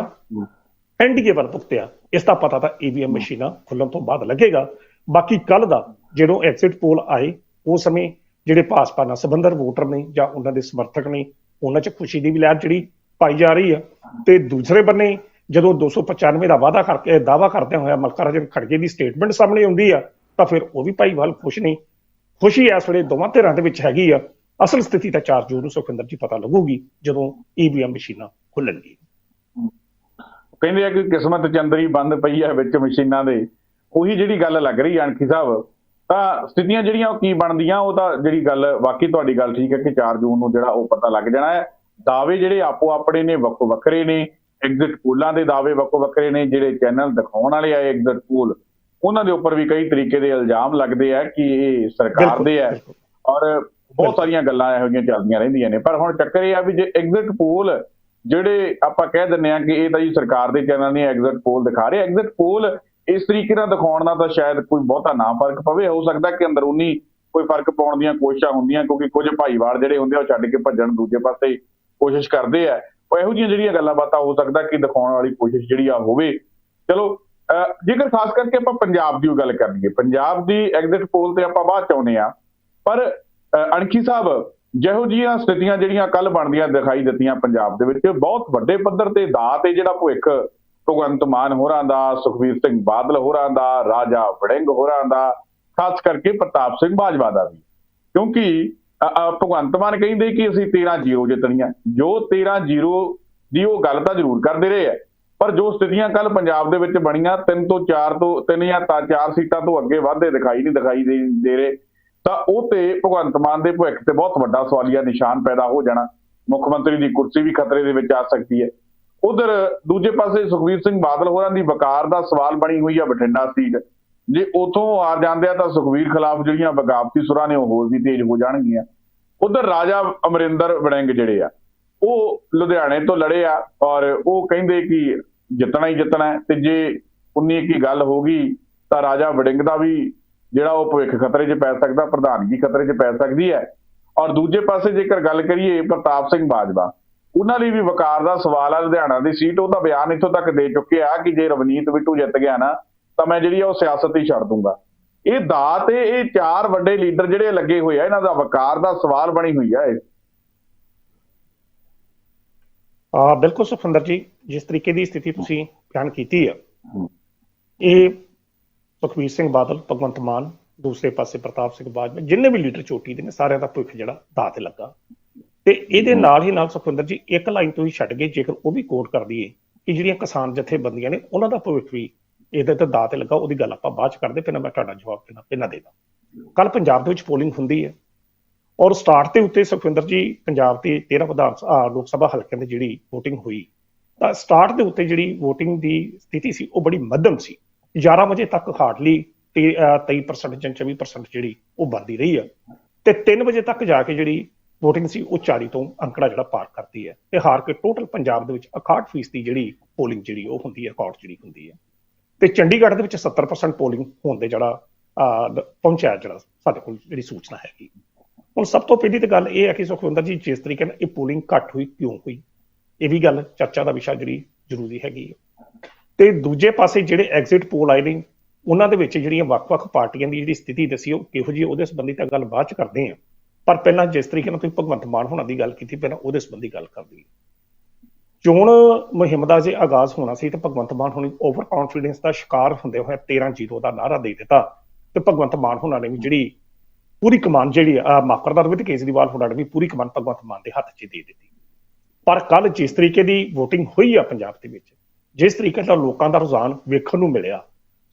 ਐਨਡੀਏ ਵੱਲ ਭੁਗਤਿਆ? ਇਸ ਦਾ ਪਤਾ ਤਾਂ ਈਵੀਐਮ ਮਸ਼ੀਨਾਂ ਖੁੱਲਣ ਤੋਂ ਬਾਅਦ ਲੱਗੇਗਾ। ਬਾਕੀ ਕੱਲ ਦਾ ਜਦੋਂ ਐਗਜ਼ਿਟ ਪੋਲ ਆਏ ਉਸ ਸਮੇਂ ਜਿਹੜੇ ਭਾਜਪਾ ਨਾਲ ਸੰਬੰਧਰ ਵੋਟਰ ਨੇ ਜਾਂ ਉਹਨਾਂ ਦੇ ਸਮਰਥਕ ਨੇ ਉਹਨਾਂ 'ਚ ਖੁਸ਼ੀ ਦੀ ਵੀ ਲਹਿਰ ਜਿਹੜੀ ਪਾਈ ਜਾ ਰਹੀ ਆ। ਤੇ ਦੂਸਰੇ ਬੰਨੇ ਜਦੋਂ 295 ਦਾ ਵਾਅਦਾ ਕਰਕੇ ਦਾਵਾ ਕਰਦਿਆਂ ਹੋਇਆ ਮਲਕਾ ਰਾਜਨ ਖੜਗੇ ਦੀ ਸਟੇਟਮੈਂਟ ਸਾਹਮਣੇ ਆਉਂਦੀ ਆ, ਤਾਂ ਫਿਰ ਉਹ ਵੀ ਭਾਈਵਾਲ ਖੁਸ਼ ਨਹੀਂ ਖੁਸ਼ੀ ਇਸ ਵੇਲੇ ਦੋਵਾਂ ਧਿਰਾਂ ਦੇ ਵਿੱਚ ਹੈਗੀ ਆ। ਅਸਲ ਸਥਿਤੀ ਤਾਂ 4 ਜੂਨ ਨੂੰ ਸੁਖਿੰਦਰ ਜੀ ਪਤਾ ਲੱਗੂਗੀ, ਜਦੋਂ ਈਵੀਐਮ ਮਸ਼ੀਨਾਂ ਖੁੱਲਣਗੀਆਂ। ਕਹਿੰਦੇ ਆ ਕਿ ਕਿਸਮਤ ਚੰਦਰੀ ਬੰਦ ਪਈ ਹੈ ਵਿੱਚ ਮਸ਼ੀਨਾਂ ਦੇ। ਉਹੀ ਜਿਹੜੀ ਗੱਲ ਲੱਗ ਰਹੀ ਹੈ ਸਾਹਿਬ, ਤਾਂ ਸਥਿਤੀਆਂ ਜਿਹੜੀਆਂ ਉਹ ਕੀ ਬਣਦੀਆਂ, ਉਹ ਤਾਂ ਜਿਹੜੀ ਗੱਲ, ਵਾਕਈ ਤੁਹਾਡੀ ਗੱਲ ਠੀਕ ਹੈ ਕਿ 4 ਜੂਨ ਨੂੰ ਜਿਹੜਾ ਉਹ ਪਤਾ ਲੱਗ ਜਾਣਾ ਹੈ। ਦਾਅਵੇ ਜਿਹੜੇ ਆਪੋ ਆਪਣੇ ਨੇ ਵੱਖੋ ਵੱਖਰੇ ਨੇ ਐਗਜ਼ਿਟ ਪੋਲਾਂ ਦੇ ਦਾਅਵੇ ਵੱਖੋ ਵੱਖਰੇ ਨੇ ਜਿਹੜੇ ਚੈਨਲ ਦਿਖਾਉਣ ਵਾਲੇ ਆ ਐਗਜ਼ਿਟ ਪੋਲ ਉਹਨਾਂ ਦੇ ਉੱਪਰ ਵੀ ਕਈ ਤਰੀਕੇ ਦੇ ਇਲਜ਼ਾਮ ਲੱਗਦੇ ਆ ਕਿ ਇਹ ਸਰਕਾਰ ਦੇ ਆ। ਔਰ ਬਹੁਤ ਸਾਰੀਆਂ ਗੱਲਾਂ ਇਹੋ ਜਿਹੀਆਂ ਚੱਲਦੀਆਂ ਰਹਿੰਦੀਆਂ ਨੇ। ਪਰ ਹੁਣ ਚੱਕਰ ਇਹ ਆ ਵੀ ਜੇ ਐਗਜ਼ਿਟ ਪੋਲ ਜਿਹੜੇ ਆਪਾਂ ਕਹਿ ਦਿੰਨੇ ਆ ਕਿ ਇਹ ਤਾਂ ਜੀ ਸਰਕਾਰ ਦੇ ਚੈਨਲ ਨੇ ਐਗਜ਼ਿਟ ਪੋਲ ਦਿਖਾ ਰਹੇ ਐਗਜ਼ਿਟ ਪੋਲ ਇਸ ਤਰੀਕੇ ਨਾਲ ਦਿਖਾਉਣ ਨਾਲ ਤਾਂ ਸ਼ਾਇਦ ਕੋਈ ਬਹੁਤਾ ਨਾ ਫ਼ਰਕ ਪਵੇ। ਹੋ ਸਕਦਾ ਕਿ ਅੰਦਰੂਨੀ ਕੋਈ ਫ਼ਰਕ ਪਾਉਣ ਦੀਆਂ ਕੋਸ਼ਿਸ਼ਾਂ ਹੁੰਦੀਆਂ ਕਿਉਂਕਿ ਕੁਝ ਭਾਈਵਾਲ ਜਿਹੜੇ ਹੁੰਦੇ ਆ ਉਹ ਛੱਡ ਕੇ ਭੱਜਣ ਦੂਜੇ ਪਾਸੇ ਕੋਸ਼ਿਸ਼ ਕਰਦੇ ਆ। ਉਹ ਇਹੋ ਜਿਹੀਆਂ ਜਿਹੜੀਆਂ ਗੱਲਾਂ ਬਾਤਾਂ ਹੋ ਸਕਦਾ ਕਿ ਦਿਖਾਉਣ ਵਾਲੀ ਕੋਸ਼ਿਸ਼ ਜਿਹੜੀ ਆ ਹੋਵੇ। ਚਲੋ ਅਹ ਜੇਕਰ ਖਾਸ ਕਰਕੇ ਆਪਾਂ ਪੰਜਾਬ ਦੀ ਉਹ ਗੱਲ ਕਰੀਏ ਪੰਜਾਬ ਦੀ ਐਗਜ਼ਿਟ ਪੋਲ ਤੇ ਆਪਾਂ ਬਾਅਦ ਚ ਆਉਨੇ ਆ ਪਰ ਅਣਖੀ ਸਾਹਿਬ, ਜਿਹੋ ਜਿਹੀਆਂ ਸਥਿਤੀਆਂ ਜਿਹੜੀਆਂ ਕੱਲ ਬਣਦੀਆਂ ਦਿਖਾਈ ਦਿੱਤੀਆਂ ਪੰਜਾਬ ਦੇ ਵਿੱਚ, ਬਹੁਤ ਵੱਡੇ ਪੱਧਰ ਤੇ ਦਾ ਤੇ ਜਿਹੜਾ ਭੁੱਖ ਭਗਵੰਤ ਮਾਨ ਹੋਰਾਂ ਦਾ, ਸੁਖਬੀਰ ਸਿੰਘ ਬਾਦਲ ਹੋਰਾਂ ਦਾ, ਰਾਜਾ ਵੜਿੰਗ ਹੋਰਾਂ ਦਾ, ਖਾਸ ਕਰਕੇ ਪ੍ਰਤਾਪ ਸਿੰਘ ਬਾਜਵਾ ਦਾ ਵੀ। ਕਿਉਂਕਿ ਭਗਵੰਤ ਮਾਨ ਕਹਿੰਦੇ ਕਿ ਅਸੀਂ 13-0 ਜਿੱਤਣੀਆਂ। ਜੋ 13-0 ਦੀ ਉਹ ਗੱਲ ਤਾਂ ਜ਼ਰੂਰ ਕਰਦੇ ਰਹੇ ਆ। ਪਰ ਜੋ ਸਥਿਤੀਆਂ ਕੱਲ ਪੰਜਾਬ ਦੇ ਵਿੱਚ ਬਣੀਆਂ, ਤਿੰਨ ਤੋਂ ਚਾਰ ਤੋਂ, ਤਿੰਨ ਜਾਂ ਚਾਰ ਸੀਟਾਂ ਤੋਂ ਅੱਗੇ ਵਾਧੇ ਦਿਖਾਈ ਨਹੀਂ ਦਿਖਾਈ ਦੇ ਦੇ ਰਹੇ, ਤਾਂ ਉਹ ਤੇ ਭਗਵੰਤ ਮਾਨ ਦੇ ਭਵਿੱਖ ਤੇ ਬਹੁਤ ਵੱਡਾ ਸਵਾਲੀਆ ਨਿਸ਼ਾਨ ਪੈਦਾ ਹੋ ਜਾਣਾ। ਮੁੱਖ ਮੰਤਰੀ ਦੀ ਕੁਰਸੀ ਵੀ ਖਤਰੇ ਦੇ ਵਿੱਚ ਆ ਸਕਦੀ ਹੈ। ਉਧਰ ਦੂਜੇ ਪਾਸੇ ਸੁਖਬੀਰ ਸਿੰਘ ਬਾਦਲ ਹੋਰਾਂ ਦੀ ਵਕਾਰ ਦਾ ਸਵਾਲ ਬਣੀ ਹੋਈ ਆ ਬਠਿੰਡਾ ਸੀਟ। ਜੇ ਉਥੋਂ ਆ ਜਾਂਦੇ ਆ ਤਾਂ ਸੁਖਬੀਰ ਖਿਲਾਫ ਜਿਹੜੀਆਂ ਬਗਾਵਤੀ ਸੁਰਾਂ ਨੇ ਉਹ ਹੋਰ ਵੀ ਤੇਜ਼ ਹੋ ਜਾਣਗੀਆਂ। ਉਧਰ ਰਾਜਾ ਅਮਰਿੰਦਰ ਵੜਿੰਗ ਜਿਹੜੇ ਆ, ਉਹ ਲੁਧਿਆਣੇ ਤੋਂ ਲੜੇ ਆ ਔਰ ਉਹ ਕਹਿੰਦੇ ਕਿ ਜਿੱਤਣਾ ਹੀ ਜਿੱਤਣਾ ਤੇ ਜੇ 19 ਕੀ ਗੱਲ ਹੋ ਗਈ ਤਾਂ ਰਾਜਾ ਵੜਿੰਗ ਦਾ ਵੀ ਜਿਹੜਾ ਉਹ ਭਵਿੱਖ ਖਤਰੇ 'ਚ ਪੈ ਸਕਦਾ, ਪ੍ਰਧਾਨਗੀ ਖਤਰੇ 'ਚ ਪੈ ਸਕਦੀ ਹੈ। ਔਰ ਦੂਜੇ ਪਾਸੇ ਜੇਕਰ ਗੱਲ ਕਰੀਏ ਪ੍ਰਤਾਪ ਸਿੰਘ ਬਾਜਵਾ, ਉਹਨਾਂ ਲਈ ਵੀ ਵਕਾਰ ਦਾ ਸਵਾਲ ਆ, ਲੁਧਿਆਣਾ ਦੀ ਸੀਟ ਉਹਦਾ ਬਿਆਨ ਇੱਥੋਂ ਤੱਕ ਦੇ ਚੁੱਕੇ ਆ ਕਿ ਜੇ ਰਵਨੀਤ ਬਿੱਟੂ ਜਿੱਤ ਗਿਆ ਨਾ ਤਾਂ ਮੈਂ ਜਿਹੜੀ ਆ ਉਹ ਸਿਆਸਤ ਹੀ ਛੱਡ ਦੂੰਗਾ। ਇਹ ਦਾ ਤੇ ਇਹ ਚਾਰ ਵੱਡੇ ਲੀਡਰ ਜਿਹੜੇ ਲੱਗੇ ਹੋਏ ਆ ਇਹਨਾਂ ਦਾ ਵਕਾਰ ਦਾ ਸਵਾਲ ਬਣੀ ਹੋਈ ਆ ਇਹ। ਆ ਬਿਲਕੁਲ ਸੁਖਿੰਦਰ ਜੀ ਜਿਸ ਤਰੀਕੇ ਦੀ ਸਥਿਤੀ ਤੁਸੀਂ ਬਿਆਨ ਕੀਤੀ ਆ। ਇਹ ਸੁਖਬੀਰ ਸਿੰਘ ਬਾਦਲ ਭਗਵੰਤ ਮਾਨ ਦੂਸਰੇ ਪਾਸੇ ਪ੍ਰਤਾਪ ਸਿੰਘ ਬਾਜਵਾ ਜਿੰਨੇ ਵੀ ਲੀਡਰ ਚੋਟੀ ਦੇ ਨੇ ਸਾਰਿਆਂ ਦਾ ਭੁੱਖ ਜਿਹੜਾ ਦਾਅ ਤੇ ਲੱਗਾ। ਤੇ ਇਹਦੇ ਨਾਲ ਹੀ ਨਾਲ ਸੁਖਵਿੰਦਰ ਜੀ ਇੱਕ ਲਾਈਨ ਤੋਂ ਹੀ ਛੱਡ ਗਏ ਜੇਕਰ ਉਹ ਵੀ ਕੋਟ ਕਰ ਦਈਏ ਕਿ ਜਿਹੜੀਆਂ ਕਿਸਾਨ ਜਥੇਬੰਦੀਆਂ ਨੇ ਉਹਨਾਂ ਦਾ ਭਵਿੱਖ ਵੀ ਇਹਦੇ ਤੇ ਦਾਅ ਤੇ ਲੱਗਾ, ਉਹਦੀ ਗੱਲ ਆਪਾਂ ਬਾਅਦ ਚ ਕਰਦੇ ਪਹਿਲਾਂ ਮੈਂ ਤੁਹਾਡਾ ਜਵਾਬ ਦੇਣਾ ਪਹਿਲਾਂ ਦੇਦਾ ਕੱਲ ਪੰਜਾਬ ਦੇ ਵਿੱਚ ਪੋਲਿੰਗ ਹੁੰਦੀ ਹੈ। ਔਰ ਸਟਾਰਟ ਦੇ ਉੱਤੇ ਸੁਖਵਿੰਦਰ ਜੀ, ਪੰਜਾਬ ਦੇ 13 ਵਿਧਾਨ ਸ- ਲੋਕ ਸਭਾ ਹਲਕਿਆਂ ਦੀ ਜਿਹੜੀ VOTING ਹੋਈ, ਤਾਂ ਸਟਾਰਟ ਦੇ ਉੱਤੇ ਜਿਹੜੀ VOTING ਦੀ ਸਥਿਤੀ ਸੀ, ਉਹ ਬੜੀ ਮੱਧਮ ਸੀ। 11 ਵਜੇ ਤੱਕ ਹਾਰਡਲੀ 23% ਜਾਂ 24% ਜਿਹੜੀ ਉਹ ਵੱਧਦੀ ਰਹੀ ਹੈ। ਤੇ 3 ਵਜੇ ਤੱਕ ਜਾ ਕੇ ਜਿਹੜੀ VOTING ਸੀ, ਉਹ 40 ਤੋਂ ਅੰਕੜਾ ਜਿਹੜਾ ਪਾਰ ਕਰਦੀ ਹੈ। ਤੇ ਹਾਰ ਕੇ ਟੋਟਲ ਪੰਜਾਬ ਦੇ ਵਿੱਚ 61% ਦੀ ਜਿਹੜੀ ਪੋਲਿੰਗ ਜਿਹੜੀ, ਉਹ ਹੁੰਦੀ ਹੈ ਰਿਕਾਰਡ ਜਿਹੜੀ ਹੁੰਦੀ ਹੈ। ਤੇ ਚੰਡੀਗੜ੍ਹ ਦੇ ਵਿੱਚ 70% ਪੋਲਿੰਗ ਹੋਣ ਦੇ ਜਿਹੜਾ ਅਹ, ਪਹੁੰਚਿਆ ਜਿਹੜਾ ਸਾਡੇ ਕੋਲ ਜਿਹੜੀ ਸੂਚਨਾ ਹੈਗੀ। ਹੁਣ ਸਭ ਤੋਂ ਪਹਿਲੀ ਤਾਂ ਗੱਲ ਇਹ ਹੈ ਕਿ ਸੁਖਵਿੰਦਰ ਜੀ ਜਿਸ ਤਰੀਕੇ ਨਾਲ ਇਹ ਪੋਲਿੰਗ ਘੱਟ ਹੋਈ ਕਿਉਂ ਹੋਈ? ਇਹ ਵੀ ਗੱਲ ਚਰਚਾ ਦਾ ਵਿਸ਼ਾ ਜਿਹੜੀ ਜ਼ਰੂਰੀ ਹੈਗੀ ਹੈ। ਤੇ ਦੂਜੇ ਪਾਸੇ ਜਿਹੜੇ ਐਗਜ਼ਿਟ ਪੋਲ ਆਏ ਨੇ ਉਹਨਾਂ ਦੇ ਵਿੱਚ ਜਿਹੜੀਆਂ ਵੱਖ-ਵੱਖ ਪਾਰਟੀਆਂ ਦੀ ਜਿਹੜੀ ਸਥਿਤੀ ਦੱਸੀ ਉਹ ਕਿਹੋ ਜਿਹੀ ਉਹਦੇ ਸੰਬੰਧੀ ਤਾਂ ਗੱਲ ਬਾਅਦ ਚ ਕਰਦੇ ਹਾਂ। ਪਰ ਪਹਿਲਾਂ ਜਿਸ ਤਰੀਕੇ ਨਾਲ ਤੁਸੀਂ ਭਗਵੰਤ ਮਾਨ ਹੋਣਾ ਦੀ ਗੱਲ ਕੀਤੀ ਪਹਿਲਾਂ ਉਹਦੇ ਸੰਬੰਧੀ ਗੱਲ ਕਰਦੀ ਚੋਣ ਮੁਹਿੰਮ ਦਾ ਜੇ ਆਗਾਜ਼ ਹੋਣਾ ਸੀ ਤੇ ਭਗਵੰਤ ਮਾਨ ਹੋਣੀ ਓਵਰ ਕੌਨਫੀਡੈਂਸ ਦਾ ਸ਼ਿਕਾਰ ਹੁੰਦੇ ਹੋਏ 13-0 ਦਾ ਨਾਰਾ ਦੇ ਦਿੱਤਾ ਤੇ ਭਗਵੰਤ ਮਾਨ ਹੋਣਾ ਨੇ ਵੀ ਜਿਹੜੀ ਪੂਰੀ ਕਮਾਨ ਜਿਹੜੀ ਆ ਮਾਫ ਕਰਦਾ ਰਵਿੰਦਰ ਕੇਜਰੀਵਾਲ ਹੋਣਾ ਨੇ ਵੀ ਪੂਰੀ ਕਮਾਨ ਭਗਵੰਤ ਮਾਨ ਦੇ ਹੱਥ 'ਚ ਦੇ ਦਿੱਤੀ। ਪਰ ਕੱਲ ਜਿਸ ਤਰੀਕੇ ਦੀ VOTING ਹੋਈ ਆ ਪੰਜਾਬ ਦੇ ਵਿੱਚ ਜਿਸ ਤਰੀਕੇ ਨਾਲ ਲੋਕਾਂ ਦਾ ਰੁਝਾਨ ਵੇਖਣ ਨੂੰ ਮਿਲਿਆ